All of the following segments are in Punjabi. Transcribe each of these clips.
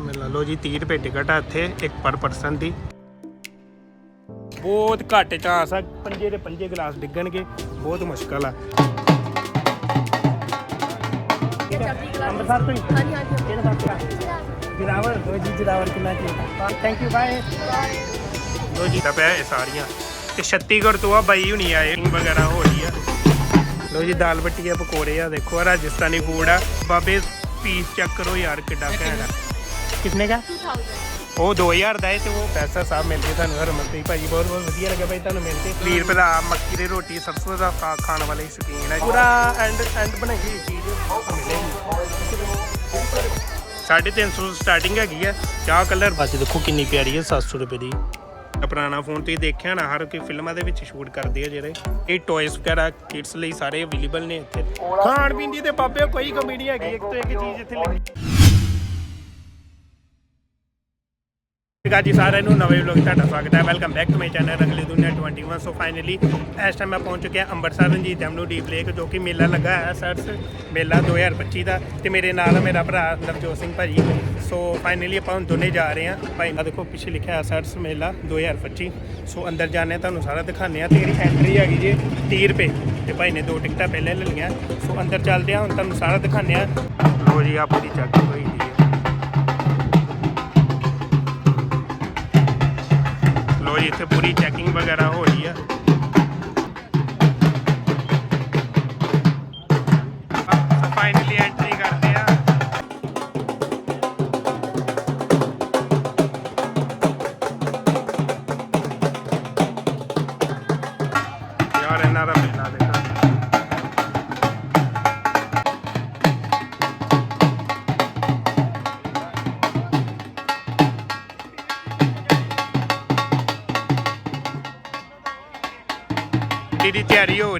ਮੇਲਾ ਲੋ ਜੀ 30 ਰੁਪਏ ਟਿਕਟ ਆ ਇੱਥੇ ਇੱਕ ਪਰ ਪਰਸਨ ਦੀ। ਬਹੁਤ ਘੱਟ ਚਾਂਸ ਆ ਪੰਜੇ ਦੇ ਪੰਜੇ ਗਲਾਸ ਡਿੱਗਣਗੇ ਬਹੁਤ ਮੁਸ਼ਕਲ ਆ। ਅੰਮ੍ਰਿਤਸਰ ਤੋਂ ਹੀ? ਹਾਂਜੀ ਹਾਂਜੀ। ਕਿਹੜਾ ਪਾਸੇ ਆ? ਜਰਾਵਰ ਲੋ ਜੀ ਜਰਾਵਰ ਕਿੰਨਾ ਜੀ ਥੈਂਕ ਯੂ ਬਾਏ ਲੋ ਜੀ ਤਾਂ ਪਿਆ ਇਹ ਸਾਰੀਆਂ। ਤੇ ਛੱਤੀਗੜ੍ਹ ਤੋਂ ਆ ਬਾਈ ਹੁਣੀ ਆਏ ਵਗੈਰਾ ਹੋ ਰਹੀ ਆ। ਲੋ ਜੀ ਦਾਲ ਬੱਟੀਆਂ ਪਕੌੜੇ ਆ ਦੇਖੋ ਆ ਰਾਜਸਥਾਨੀ ਫੂਡ ਆ। ਬਾਬੇ ਪੀਸ ਚੈੱਕ ਕਰੋ ਯਾਰ ਕਿੱਡਾ ਘੈਂਟ ਆ ਕਿੰਨੇ ਦਾ? 2000 ਉਹ 2000 ਦਾ ਹੈ ਤੇ ਉਹ ਪੈਸਾ ਸਾਹਿਬ ਮਿਲਦੇ ਤੁਹਾਨੂੰ ਹਰਮਨਪ੍ਰੀਤ ਭਾਜੀ ਬਹੁਤ ਬਹੁਤ ਵਧੀਆ ਲੱਗਾ ਭਾਈ ਤੁਹਾਨੂੰ ਮਿਲ ਕੇ। 20 ਰੁਪਏ ਦਾ ਮੱਕੀ ਦੀ ਰੋਟੀ ਸਰਸੋਂ ਦਾ ਸਾਗ ਖਾਣ ਵਾਲੇ ਸ਼ੌਕੀਨ ਹੈ। ਪੂਰਾ ਐਂਡ ਐਂਡ ਬਣਾਈ ਹੋਈ ਚੀਜ਼ ਮਿਲੇਗੀ 350 ਸਟਾਰਟਿੰਗ ਹੈਗੀ ਆ। ਚਾਹ ਕਲਰ ਬਸ ਦੇਖੋ ਕਿੰਨੀ ਪਿਆਰੀ ਹੈ 700 ਰੁਪਏ ਦੀ। ਪੁਰਾਣਾ ਫੋਨ ਤੁਸੀਂ ਦੇਖਿਆ ਨਾ ਹਰ ਕੋਈ ਫਿਲਮਾਂ ਦੇ ਵਿੱਚ ਸ਼ੂਟ ਕਰਦੇ ਆ ਜਿਹੜੇ। ਇਹ ਟੌਇਸ ਵਗੈਰਾ ਕਿਡਸ ਲਈ ਸਾਰੇ ਅਵੇਲੇਬਲ ਨੇ ਇੱਥੇ। ਖਾਣ ਪੀਣ ਦੀ ਤੇ ਬਾਬੇ ਕੋਈ ਕਮੀ ਨਹੀਂ ਹੈਗੀ। ਇੱਕ ਤੋਂ ਇੱਕ ਚੀਜ਼ ਇੱਥੇ ਲੱਗੀ ਜੀ, ਸਾਰਿਆਂ ਨੂੰ ਨਵੇਂ ਵਲੌਗ ਤੁਹਾਡਾ ਸਵਾਗਤ ਹੈ। Welcome back to my channel Rangli Duniya 21 so finally ਇਸ ਟਾਈਮ ਮੈਂ ਪਹੁੰਚ ਚੁੱਕਿਆ Amritsar Ranjit Avenue deep lake ਜੋ ਕਿ ਮੇਲਾ ਲੱਗਾ ਹੈ ਸਰਸ ਮੇਲਾ 2025 ਦਾ ਤੇ ਮੇਰੇ ਨਾਲ ਮੇਰਾ ਭਰਾ ਨਵਜੋਤ ਸਿੰਘ ਭਾਜੀ। ਸੋ ਫਾਈਨਲੀ ਆਪਾਂ ਹੁਣ ਦੋਨੇ ਜਾ ਰਹੇ ਹਾਂ। ਭਾਈ ਦਾ ਦੇਖੋ, ਪਿੱਛੇ ਲਿਖਿਆ ਸਰਸ ਮੇਲਾ 2025 ਸੋ ਅੰਦਰ ਜਾਣੇ ਤੁਹਾਨੂੰ ਸਾਰਾ ਦਿਖਾਉਂਦੇ ਆ ਤੇ ਜਿਹੜੀ ਐਂਟਰੀ ਹੈਗੀ ਜੀ 30 ਰੁਪਏ। ਤੇ ਭਾਈ ਨੇ ਦੋ ਟਿਕਟਾਂ ਪਹਿਲੇ ਲੈ ਲਈਆਂ। ਸੋ ਅੰਦਰ ਚੱਲਦੇ ਆ ਹੁਣ ਤੁਹਾਨੂੰ ਸਾਰਾ ਦਿਖਾਉਂਦੇ ਆ ਲੋ ਜੀ ਆ ਪੂਰੀ ਚੱਕ ਹੋਈ। ਦੀ ਇੱਥੇ ਪੂਰੀ ਚੈਕਿੰਗ ਵਗੈਰਾ ਹੋ ਰਹੀ ਆ।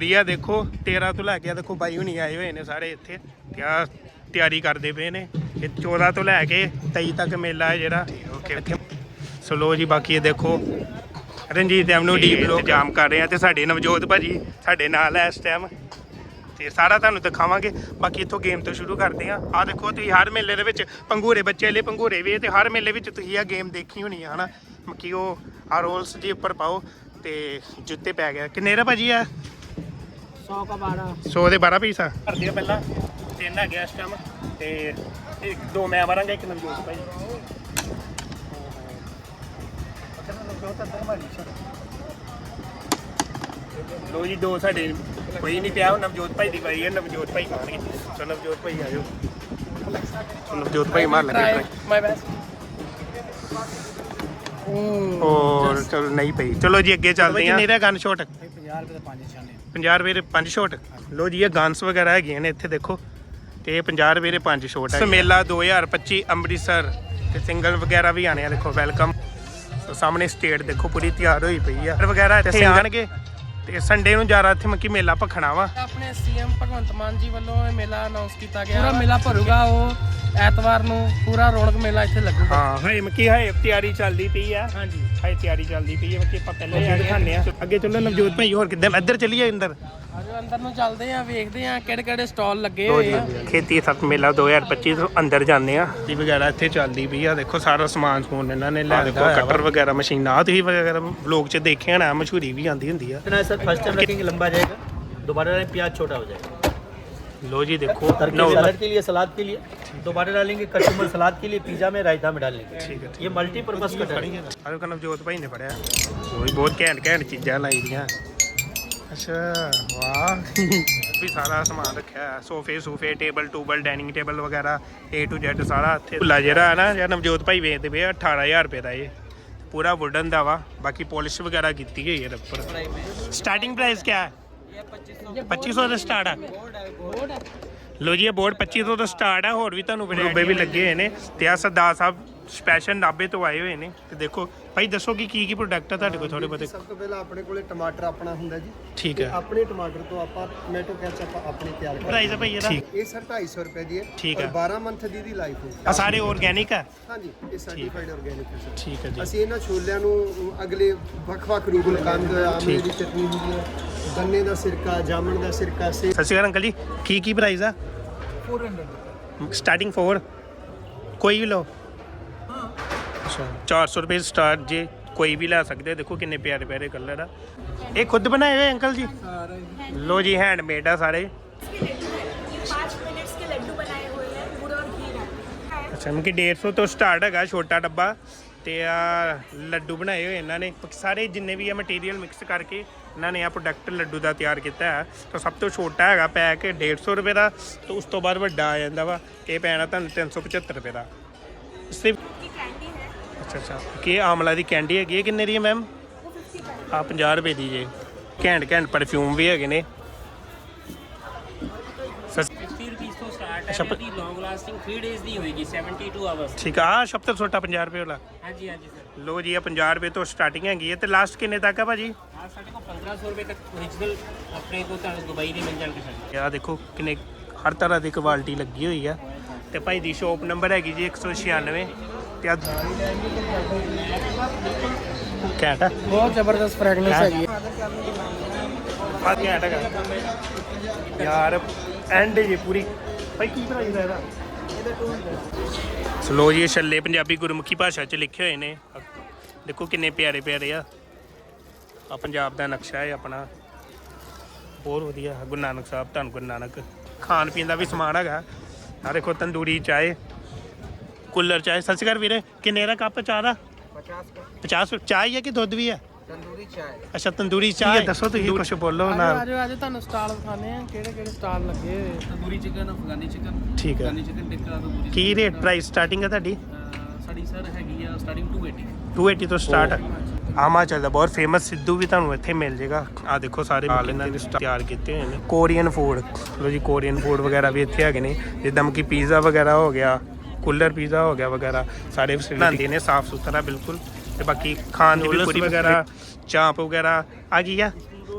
ਤਿਆਰੀ ਹੋ ਰਹੀ ਆ ਦੇਖੋ 13 ਤੋਂ ਲੈ ਕੇ ਆ ਦੇਖੋ ਬਾਈ ਹੁਣੀ ਆਏ ਹੋਏ ਨੇ ਸਾਰੇ ਇੱਥੇ। ਤੇ ਆ ਤਿਆਰੀ ਕਰਦੇ ਪਏ ਨੇ। ਇਹ 14 ਤੋਂ ਲੈ ਕੇ 23 ਤੱਕ ਮੇਲਾ ਹੈ ਜਿਹੜਾ। ਓਕੇ ਸੋ ਲੋ ਜੀ ਬਾਕੀ ਇਹ ਦੇਖੋ Ranjit Avenue D block jam ਕਰ ਰਹੇ ਆ ਤੇ ਸਾਡੇ ਨਵਜੋਤ ਭਾਜੀ ਸਾਡੇ ਨਾਲ ਹੈ ਇਸ ਟਾਈਮ ਤੇ ਸਾਰਾ ਤੁਹਾਨੂੰ ਦਿਖਾਵਾਂਗੇ। ਬਾਕੀ ਇੱਥੋਂ ਗੇਮ ਤੋਂ ਸ਼ੁਰੂ ਕਰਦੇ ਆ। ਆ ਦੇਖੋ ਤੁਸੀਂ ਹਰ ਮੇਲੇ ਦੇ ਵਿੱਚ ਪੰਗੂਰੇ ਬੱਚੇ ਲਈ ਪੰਗੂਰੇ ਵੀ ਤੇ ਹਰ ਮੇਲੇ ਵਿੱਚ ਤੁਸੀਂ ਆ ਗੇਮ ਦੇਖੀ ਹੋਣੀ ਆ ਹਨਾ? ਕਿ ਉਹ ਆ ਰੋਲਸ ਜੀ ਉੱਪਰ ਪਾਓ ਤੇ ਜੁੱਤੇ ਪੈ ਗਿਆ ਕਿੰਨੇ ਦਾ ਭਾਜੀ ਆ? 100 का 12 100 ਦੇ 12 ਪੀਸ ਆ। ਕਰਦੇ ਆ ਪਹਿਲਾਂ ਤਿੰਨ ਹੈਗੇ ਆ ਇਸ ਟਾਈਮ ਤੇ ਇੱਕ ਦੋ ਮੈਂ ਮਾਰਾਂਗਾ ਇੱਕ ਨਵਜੋਤ ਭਾਈ। ਲੋ ਜੀ ਦੋ ਸਾਡੇ ਕੋਈ ਨਹੀਂ ਪਿਆ ਉਹ ਨਵਜੋਤ ਭਾਈ ਦੀ ਵਾਰੀ ਹੈ ਨਵਜੋਤ ਭਾਈ ਮਾਰਨਗੇ ਸੋ ਨਵਜੋਤ ਭਾਈ ਆ ਜਾਓ। ਸੋ ਨਵਜੋਤ ਭਾਈ ਮਾਰ ਲੱਗੇ my best ਹੋਰ ਚਲੋ ਨਹੀਂ ਪਈ ਚਲੋ ਜੀ ਅੱਗੇ ਚੱਲਦੇ ਆ ਕਿੰਨੇ ਦਾ ਗਨ ਸ਼ਾਟ 50 ਰੁਪਏ ਦਾ 5 ਛਾਨੇ। 50 ਰੁਪਏ ਦੇ ਪੰਜ ਸ਼ਾਟ ਲੋ ਜੀ ਇਹ ਗਨਸ ਵਗੈਰਾ ਹੈਗੀਆਂ ਨੇ ਇੱਥੇ ਦੇਖੋ। ਤੇ ਇਹ 50 ਰੁਪਏ ਦੇ ਪੰਜ ਸ਼ਾਟ ਹੈ ਮੇਲਾ 2025 ਅੰਮ੍ਰਿਤਸਰ ਤੇ ਸਿੰਗਲ ਵਗੈਰਾ ਵੀ ਆਣੇ ਆ ਦੇਖੋ ਵੈਲਕਮ ਸੋ ਸਾਹਮਣੇ ਸਟੇਟ ਦੇਖੋ ਪੂਰੀ ਤਿਆਰ ਹੋਈ ਪਈ ਆ। ਵਗੈਰਾ ਇੱਥੇ ਆਣਗੇ। ਤੇ ਸੰਡੇ ਨੂੰ ਜ਼ਿਆਦਾ ਇੱਥੇ ਮੱਕੀ ਮੇਲਾ ਭਖਣਾ ਵਾ। ਆਪਣੇ ਸੀਐਮ ਭਗਵੰਤ ਮਾਨ ਜੀ ਵੱਲੋਂ ਇਹ ਮੇਲਾ ਅਨਾਉਂਸ ਕੀਤਾ ਗਿਆ। ਪੂਰਾ ਮੇਲਾ ਭਰੂਗਾ ਉਹ ਐਤਵਾਰ ਨੂੰ ਪੂਰਾ ਰੌਣਕ ਮੇਲਾ ਇੱਥੇ ਲੱਗੂਗਾ। ਹਾਂ ਹਾਏ ਮੱਕੀ ਹਾਏ ਤਿਆਰੀ ਚੱਲਦੀ ਪਈ ਆ। ਹਾਂਜੀ। ਹਾਏ ਤਿਆਰੀ ਚੱਲਦੀ ਪਈ ਆ ਮੱਕੀ ਆਪਾਂ ਪਹਿਲੇ ਆ ਦਿਖਾਣੇ ਆ। ਅੱਗੇ ਚੱਲੋ ਨਵਜੋਤ ਭਾਈ ਹੋਰ ਕਿੱਦਾਂ? ਇੱਧਰ ਚੱਲੀਏ ਅੰਦਰ। ਆਜੋ ਅੰਦਰ ਨੂੰ ਚੱਲਦੇ ਆ ਵੇਖਦੇ ਆ ਕਿਹੜੇ ਕਿਹੜੇ ਸਟਾਲ ਲੱਗੇ ਹੋਏ ਆ ਖੇਤੀ ਸੱਤ ਮੇਲਾ 2025 ਤੋਂ ਅੰਦਰ ਜਾਂਦੇ ਆ ਜੀ ਵਗੈਰਾ ਇੱਥੇ ਚੱਲਦੀ ਪਈ ਆ ਦੇਖੋ ਸਾਰਾ ਸਮਾਨ ਸਮੂਨ ਇਹਨਾਂ ਨੇ ਲੈ ਦੇਖੋ ਕਟਰ ਵਗੈਰਾ ਮਸ਼ੀਨਾਂ ਆਹ ਤੁਸੀਂ ਵਗੈਰਾ ਵਲੋਗ 'ਚ ਦੇਖਿਆ ਨਾ ਮਸ਼ਹੂਰੀ ਵੀ ਆਂਦੀ ਹੁੰਦੀ ਆ इतना सर फर्स्ट टाइम रखेंगे लंबा जाएगा दोबारा डालेंगे प्याज छोटा हो जाएगा ਲੋ ਜੀ ਦੇਖੋ तरकारी नौ- सलाद के लिए सलाद के लिए दोबारा डालेंगे कस्टमर सलाद के लिए पिज्जा में रायता में डालेंगे ਠੀਕ ਹੈ ये मल्टीपर्पज कटर है ਆਹ ਕਨਵ ਜੋਤ ਭਾਈ ਨੇ ਫੜਿਆ ਉਹ ਵੀ ਬਹੁਤ ਘੈਂਟ ਘੈਂਟ ਚੀਜ਼ਾਂ ਲਾਈ ਦੀਆਂ ਅੱਛਾ ਵਾਹ। ਵੀ ਸਾਰਾ ਸਮਾਨ ਰੱਖਿਆ ਹੈ ਸੋਫੇ ਸੂਫੇ ਟੇਬਲ ਟੂਬਲ ਡਾਈਨਿੰਗ ਟੇਬਲ ਵਗੈਰਾ A to Z ਸਾਰਾ ਇੱਥੇ। ਭੁੱਲਾ ਜਿਹੜਾ ਹੈ ਨਾ ਜਿਹੜਾ ਨਵਜੋਤ ਭਾਈ ਵੇਚਦੇ ਪਏ ਆ, 18000 ਰੁਪਏ ਦਾ ਇਹ। ਪੂਰਾ ਵੁਡਨ ਦਾ ਵਾ ਬਾਕੀ ਪਾਲਿਸ਼ ਵਗੈਰਾ ਕੀਤੀ ਗਈ ਹੈ ਉੱਪਰ। ਸਟਾਰਟਿੰਗ ਪ੍ਰਾਈਸ ਕੀ ਹੈ? 2500 ਦਾ ਸਟਾਰਟ ਆ। ਲੋ ਜੀ ਇਹ ਬੋਰਡ 2500 ਤੋਂ ਸਟਾਰਟ ਆ ਹੋਰ ਵੀ ਤੁਹਾਨੂੰ ਰੂਬੇ ਵੀ ਲੱਗੇ ਹੋਏ ਨੇ। ਤੇ ਆ ਸਰਦਾਰ ਸਾਹਿਬ ਸਪੈਸ਼ਲ ਨਾਬੇ ਤੋਂ ਆਏ ਹੋਏ ਨੇ। ਤੇ ਦੇਖੋ ਭਾਈ ਦੱਸੋ ਕਿ ਕੀ ਕੀ ਪ੍ਰੋਡਕਟ ਆ ਤੁਹਾਡੇ ਕੋਲ ਥੋੜੇ ਬਹੁਤੇ ਸਭ ਤੋਂ ਪਹਿਲਾਂ ਆਪਣੇ ਕੋਲੇ ਟਮਾਟਰ ਆਪਣਾ ਹੁੰਦਾ ਜੀ। ਠੀਕ ਹੈ। ਆਪਣੇ ਟਮਾਟਰ ਤੋਂ ਆਪਾਂ ਟੋਮੈਟੋ ਕੈਚਅਪ ਆਪਣੇ ਤਿਆਰ ਕਰਦੇ ਪ੍ਰਾਈਸ ਆ ਭਾਈ ਇਹਦਾ? ਇਹ ਸਰ 250 ਰੁਪਏ ਦੀ ਹੈ ਠੀਕ ਹੈ। 12 ਮੰਥ ਦੀ ਦੀ ਲਾਈਫ ਹੈ ਆ ਸਾਰੇ ਆਰਗੇਨਿਕ ਆ? ਹਾਂਜੀ ਇਹ ਸਰਟੀਫਾਈਡ ਆਰਗੈਨਿਕ ਹੈ ਸਰ। ਠੀਕ ਹੈ ਜੀ। ਅਸੀਂ ਇਹਨਾਂ ਛੋਲਿਆਂ ਨੂੰ ਅਗਲੇ ਵੱਖ-ਵੱਖ ਰੂਗਲ ਕੰਦ ਆਮਲੇ ਦੀ ਚਟਨੀ ਹੁੰਦੀ ਹੈ ਗੰਨੇ ਦਾ ਸਿਰਕਾ ਜਾਮਣ ਦਾ ਸਿਰਕਾ ਸੇ ਸਤਿ ਸ਼੍ਰੀ ਅਕਾਲ ਅੰਕਲ ਜੀ ਕੀ ਕੀ ਪ੍ਰਾਈਸ ਆ 400 ਸਟਾਰਟਿੰਗ 4 ਕੋਈ ਵੀ ਲਓ। ਅੱਛਾ। 400 ਰੁਪਏ ਸਟਾਰਟ ਜੇ ਕੋਈ ਵੀ ਲੈ ਸਕਦੇ ਦੇਖੋ ਕਿੰਨੇ ਪਿਆਰੇ ਪਿਆਰੇ ਕਲਰ ਆ। ਇਹ ਖੁਦ ਬਣਾਏ ਹੋਏ ਅੰਕਲ ਜੀ? ਲੋ ਜੀ ਹੈਂਡਮੇਡ ਆ ਸਾਰੇ। ਅੱਛਾ ਮਨ ਕਿ 150 ਤੋਂ ਸਟਾਰਟ ਹੈਗਾ ਛੋਟਾ ਡੱਬਾ ਤੇ ਆ ਲੱਡੂ ਬਣਾਏ ਹੋਏ ਇਹਨਾਂ ਨੇ। ਸਾਰੇ ਜਿੰਨੇ ਵੀ ਆ ਮਟੀਰੀਅਲ ਮਿਕਸ ਕਰਕੇ ਇਹਨਾਂ ਨੇ ਆ ਪ੍ਰੋਡਕਟ ਲੱਡੂ ਦਾ ਤਿਆਰ ਕੀਤਾ ਹੈ। ਤਾਂ ਸਭ ਤੋਂ ਛੋਟਾ ਹੈਗਾ ਪੈਕ 150 ਰੁਪਏ ਦਾ ਤੇ ਉਸ ਤੋਂ ਬਾਅਦ ਵੱਡਾ ਆ ਜਾਂਦਾ ਵਾ। ਇਹ ਪੈਣਾ ਤੁਹਾਨੂੰ 375 ਰੁਪਏ ਦਾ। ਸਿਰਫ ਅੱਛਾ ਅੱਛਾ। ਕੀ ਆਮਲਾ ਦੀ ਕੈਂਡੀ ਹੈਗੀ ਹੈ ਕਿੰਨੇ ਦੀ ਹੈ ਮੈਮ ਆ 50 ਰੁਪਏ ਦੀ ਜੇ। ਘੈਂਟ ਘੈਂਟ ਪਰਫਿਊਮ ਵੀ ਹੈਗੇ ਨੇ। ਠੀਕ ਆ ਸ਼ਬਦ ਛੋਟਾ 50 ਰੁਪਏ ਵਾਲਾ। ਹਾਂਜੀ ਹਾਂਜੀ ਸਰ ਲੋ ਜੀ ਇਹ 50 ਰੁਪਏ ਤੋਂ ਸਟਾਰਟਿੰਗ ਹੈਗੀ ਤੇ ਲਾਸਟ ਕਿੰਨੇ ਤੱਕ ਹੈ ਭਾਜੀ? ਆ ਦੇਖੋ ਕਿੰਨੇ ਹਰ ਤਰ੍ਹਾਂ ਦੀ ਕੁਆਲਿਟੀ ਲੱਗੀ ਹੋਈ ਆ। ਤੇ ਭਾਈ ਦੀ ਸ਼ਾਪ ਨੰਬਰ ਹੈਗੀ ਜੀ 196 ਤੇ ਆ ਘੈਂਟ ਆ। ਬਹੁਤ ਜ਼ਬਰਦਸਤ ਫ੍ਰੈਗਨੈਂਸ ਹੈਗੀ ਹੈ। ਆ ਘੈਂਟ ਹੈਗਾ। ਯਾਰ ਐਂਡ ਜੀ ਪੂਰੀ। ਭਾਈ ਕੀ ਪ੍ਰਾਈਸ ਹੈ ਇਹਦਾ? ਸਲੋ ਜੀ ਇਹ ਛੱਲੇ ਪੰਜਾਬੀ ਗੁਰਮੁਖੀ ਭਾਸ਼ਾ ਚ ਲਿਖੇ ਹੋਏ ਨੇ। ਦੇਖੋ ਕਿੰਨੇ ਪਿਆਰੇ ਪਿਆਰੇ ਆ। ਆ ਪੰਜਾਬ ਦਾ ਨਕਸ਼ਾ ਹੈ ਆਪਣਾ। ਬਹੁਤ ਵਧੀਆ। ਗੁਰੂ ਨਾਨਕ ਸਾਹਿਬ ਧੰਨ ਗੁਰੂ ਨਾਨਕ। ਖਾਣ ਪੀਣ ਦਾ ਵੀ ਸਮਾਨ ਹੈਗਾ। ਆ ਦੇਖੋ ਤੰਦੂਰੀ ਚਾਹ ਕੁੱਲਰ ਚਾਹ। ਸਤਿ ਸ਼੍ਰੀ ਅਕਾਲ ਵੀਰੇ ਕਿੰਨੇ ਦਾ ਕੱਪ ਚਾਹ ਦਾ? 50 50 ਚਾਹ ਹੀ ਹੈ ਕਿ ਦੁੱਧ ਵੀ ਹੈ? ਤੰਦੂਰੀ ਚਾਹ ਅੱਛਾ ਤੰਦੂਰੀ ਚਾਹ ਦੱਸੋ ਤੁਸੀਂ ਕੁਝ ਬੋਲੋ ਨਾਲ। ਆਜੋ ਆਜੋ ਤੁਹਾਨੂੰ ਸਟਾਲ ਦਿਖਾਣੇ ਆ ਕਿਹੜੇ ਕਿਹੜੇ ਸਟਾਲ ਲੱਗੇ ਹੋਏ। ਤੰਦੂਰੀ ਚਿਕਨ ਅਫਗਾਨੀ ਚਿਕਨ ਠੀਕ ਹੈ। ਅਫਗਾਨੀ ਚਿਕਨ ਟਿੱਕਾ ਤੰਦੂਰੀ ਕੀ ਰੇਟ ਪ੍ਰਾਈਸ ਸਟਾਰਟਿੰਗ ਹੈ ਤੁਹਾਡੀ? ਸਾਡੀ ਸਰ ਹੈਗੀ ਆ ਸਟਾਰਟਿੰਗ 280 280 ਤੋਂ ਸਟਾਰਟ ਆਮਾ ਚੱਲਦਾ ਬਹੁਤ ਫੇਮਸ ਸਿੱਧੂ ਵੀ ਤੁਹਾਨੂੰ ਇੱਥੇ ਮਿਲ ਜਾਏਗਾ ਆ ਦੇਖੋ ਸਾਰੇ ਨਾਲ ਇਹਨਾਂ ਦੇ ਤਿਆਰ ਕੀਤੇ ਹੋਏ ਨੇ। ਕੋਰੀਅਨ ਫੂਡ ਲੋ ਜੀ ਕੋਰੀਅਨ ਫੂਡ ਵਗੈਰਾ ਵੀ ਇੱਥੇ ਹੈਗੇ ਨੇ। ਜਿੱਦਾਂ ਕਿ ਪੀਜ਼ਾ ਵਗੈਰਾ ਹੋ ਗਿਆ। ਕੂਲਰ ਪੀਜ਼ਾ ਹੋ ਗਿਆ ਵਗੈਰਾ ਸਾਰੇ ਬਣਾਉਂਦੇ ਨੇ ਸਾਫ਼ ਸੁਥਰਾ ਬਿਲਕੁਲ। ਤੇ ਬਾਕੀ ਖਾਣ ਦੀ ਵੀ ਪੂਰੀ ਵਗੈਰਾ। ਚਾਂਪ ਵਗੈਰਾ। ਆ ਗਈ ਆ?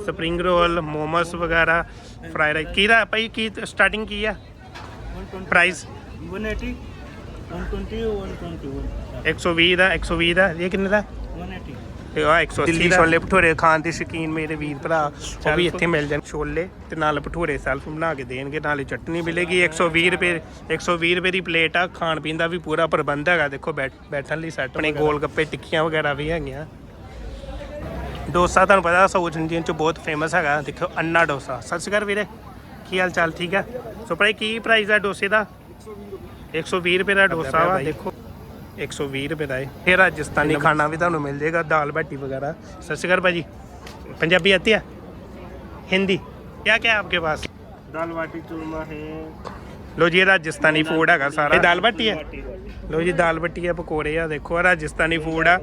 ਸਪਰਿੰਗ ਰੋਲ ਮੋਮੋਸ ਵਗੈਰਾ ਫਰਾਈ ਰਾਈਸ ਕੀ ਦਾ ਭਾਈ ਕੀ ਸਟਾਰਟਿੰਗ ਕੀ ਆ? ਪ੍ਰਾਈਸ 180 120 121 120 ਦਾ 120 ਦਾ। ਇਹ ਕਿੰਨੇ ਦਾ? 180 ਤੇ ਆ 180 ਦਿੱਲੀ ਛੋਲੇ ਭਟੂਰੇ ਖਾਣ ਦੇ ਸ਼ੌਕੀਨ ਮੇਰੇ ਵੀਰ ਭਰਾ। ਉਹ ਵੀ ਇੱਥੇ ਮਿਲ ਜਾਣ ਛੋਲੇ ਤੇ ਨਾਲ ਭਟੂਰੇ ਸੈਲਫ ਬਣਾ ਕੇ ਦੇਣਗੇ ਨਾਲੇ ਚਟਨੀ ਮਿਲੇਗੀ। 120 ਰੁਪਏ 120 ਰੁਪਏ ਦੀ ਪਲੇਟ ਆ। ਖਾਣ ਪੀਣ ਦਾ ਵੀ ਪੂਰਾ ਪ੍ਰਬੰਧ ਹੈਗਾ। ਦੇਖੋ ਬੈਠ- ਬੈਠਣ ਲਈ ਸੈੱਟ ਆਪਣੇ ਗੋਲ ਗੱਪੇ ਟਿੱਕੀਆਂ ਵਗੈਰਾ ਵੀ ਹੈਗੀਆਂ। ਡੋਸਾ ਤੁਹਾਨੂੰ ਪਤਾ ਸਾਊਥ ਇੰਡੀਅਨ ਚ ਬਹੁਤ ਫੇਮਸ ਹੈਗਾ। ਦੇਖੋ ਅੰਨਾ ਡੋਸਾ। ਸਤਿ ਸ਼੍ਰੀ ਅਕਾਲ ਵੀਰੇ। ਕੀ ਹਾਲ ਚਾਲ? ਠੀਕ ਹੈ ਸੋ ਭਾਈ ਕੀ ਪ੍ਰਾਈਸ ਹੈ ਡੋਸੇ ਦਾ? 120 ਰੁਪਏ ਦਾ ਡੋਸਾ ਵਾ ਦੇਖੋ। 120 ਰੁਪਏ ਦਾ ਹੈ ਇਹ ਰਾਜਸਥਾਨੀ ਖਾਣਾ ਵੀ ਤੁਹਾਨੂੰ ਮਿਲ ਜਾਏਗਾ ਦਾਲ ਬਾਟੀ ਵਗੈਰਾ। ਸਤਿ ਭਾਜੀ। पंजाबी आती है हिंदी क्या क्या है आपके पास दाल बाटी चूरमा ਲੋ ਜੀ ਰਾਜਸਥਾਨੀ ਫੂਡ ਹੈਗਾ ਸਾਰਾ। ਇਹ ਦਾਲ ਬਾਟੀ ਹੈ? ਲੋ ਜੀ ਦਾਲ ਬੱਟੀ ਹੈ ਪਕੌੜੇ ਆ ਦੇਖੋ ਆਹ ਰਾਜਸਥਾਨੀ ਫੂਡ ਆ।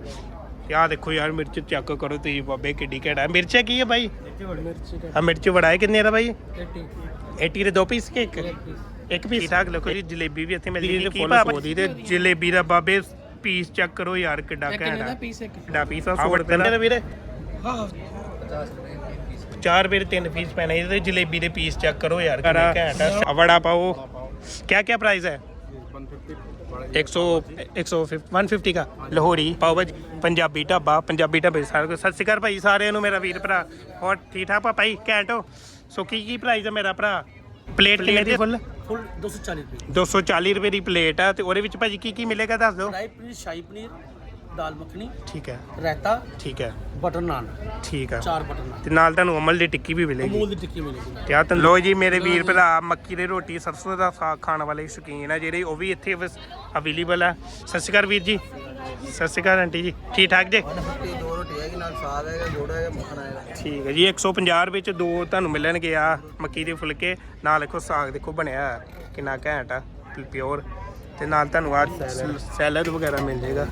ਤੇ ਆਹ ਦੇਖੋ ਯਾਰ ਮਿਰਚ ਚੈੱਕ ਕਰੋ ਤੁਸੀਂ ਬਾਬੇ ਕਿੱਡੀ ਘੜਾ ਮਿਰਚ ਹੈ ਕੀ ਹੈ ਭਾਈ? ਮਿਰਚ ਆ ਮਿਰਚ ਵੜਾ ਹੈ ਕਿੰਨੇ ਦਾ ਭਾਈ? 80 80 ਦੇ ਦੋ ਪੀਸ ਕੇ ਇੱਕ? ਇੱਕ ਪੀਸ ਠੀਕ ਠਾਕ ਲੋ ਜਲੇਬੀ ਵੀ ਇੱਥੇ ਮਿਲਦੀ ਹੈ ਕੀ ਭਾਅ ਦੀ ਤੇ ਜਲੇਬੀ ਦਾ ਬਾਬੇ ਪੀਸ ਚੈੱਕ ਕਰੋ ਯਾਰ ਕਿੱਡਾ ਘੈਂਟ ਆ। ਪੀਸ ਇੱਕ ਕਿੱਡਾ ਪੀਸ ਆ 100 ਵੀਰੇ। ਹਾਂ 50 ਰੁਪਏ ਦੇ 3 ਪੀਸ ਪੈਣਾ ਇਹਦੇ ਜਲੇਬੀ ਦੇ ਪੀਸ ਚੈੱਕ ਕਰੋ ਯਾਰ ਕਿੰਨਾ ਘੈਂਟ ਆ। ਵੜਾ ਪਾਓ। ਕਿਆ ਕਿਆ ਪ੍ਰਾਈਸ ਹੈ? 150 ਦਾ ਲਾਹੌਰੀ ਪਾਓ ਭਾਜੀ। ਪੰਜਾਬੀ ਢਾਬਾ ਪੰਜਾਬੀ ਢਾਬੇ ਸਾਰਿਆਂ ਨੂੰ ਸਤਿ ਸ਼੍ਰੀ ਅਕਾਲ ਭਾਈ ਸਾਰਿਆਂ ਨੂੰ ਮੇਰਾ ਵੀਰ ਭਰਾ। ਹੋਰ ਠੀਕ ਠਾਕ ਭਾਈ? ਘੈਂਟ ਸੋ ਕੀ ਕੀ ਪ੍ਰਾਈਸ ਹੈ ਮੇਰਾ ਭਰਾ? ਪਲੇਟ ਕਿੰਨੇ ਦੀ ਫੁੱਲ? ਫੁੱਲ 240 ਰੁਪਏ 240 ਰੁਪਏ ਦੀ ਪਲੇਟ ਆ ਤੇ ਉਹਦੇ ਵਿੱਚ ਭਾਜੀ ਕੀ ਕੀ ਮਿਲੇਗਾ ਦੱਸ ਦਿਓ। ਕੜਾਈ ਪਨੀਰ ਸ਼ਾਹੀ ਪਨੀਰ ਦਾਲ ਮੱਖਣੀ ਠੀਕ ਹੈ। ਰਾਇਤਾ ਠੀਕ ਹੈ। ਬਟਰ ਨਾਨ। ਠੀਕ ਹੈ। ਚਾਰ ਬਟਰ ਨਾਨ। ਤੇ ਨਾਲ ਤੁਹਾਨੂੰ ਅਮਲ ਦੀ ਟਿੱਕੀ ਵੀ ਮਿਲੇਗੀ। ਅਮੂਲ ਦੀ ਟਿੱਕੀ ਮਿਲੇਗੀ। ਤੇ ਆ ਤਾਂ ਲੋ ਜੀ ਮੇਰੇ ਵੀਰ ਭਰਾ ਮੱਕੀ ਦੀ ਰੋਟੀ ਸਰਸੋਂ ਦਾ ਸਾਗ ਖਾਣ ਵਾਲੇ ਸ਼ੌਕੀਨ ਆ ਜਿਹੜੇ ਉਹ ਵੀ ਇੱਥੇ ਅਵੇਲੇਬਲ ਆ। ਸਤਿ ਵੀਰ ਜੀ। ਸਤਿ ਆਂਟੀ ਜੀ। ਠੀਕ ਠਾਕ ਜੀ? ਦੋ ਠੀਕ ਹੈ ਜੀ 150 ਵਿੱਚ ਦੋ ਤੁਹਾਨੂੰ ਮਿਲਣਗੇ ਆ ਮੱਕੀ ਦੇ ਫੁਲਕੇ। ਨਾਲ ਦੇਖੋ ਸਾਗ ਦੇਖੋ ਬਣਿਆ ਕਿੰਨਾ ਘੈਂਟ ਆ ਪਿਓਰ ਤੇ ਨਾਲ ਤੁਹਾਨੂੰ ਆ ਸੈਲਡ ਵਗੈਰਾ ਮਿਲ ਜਾਏਗਾ।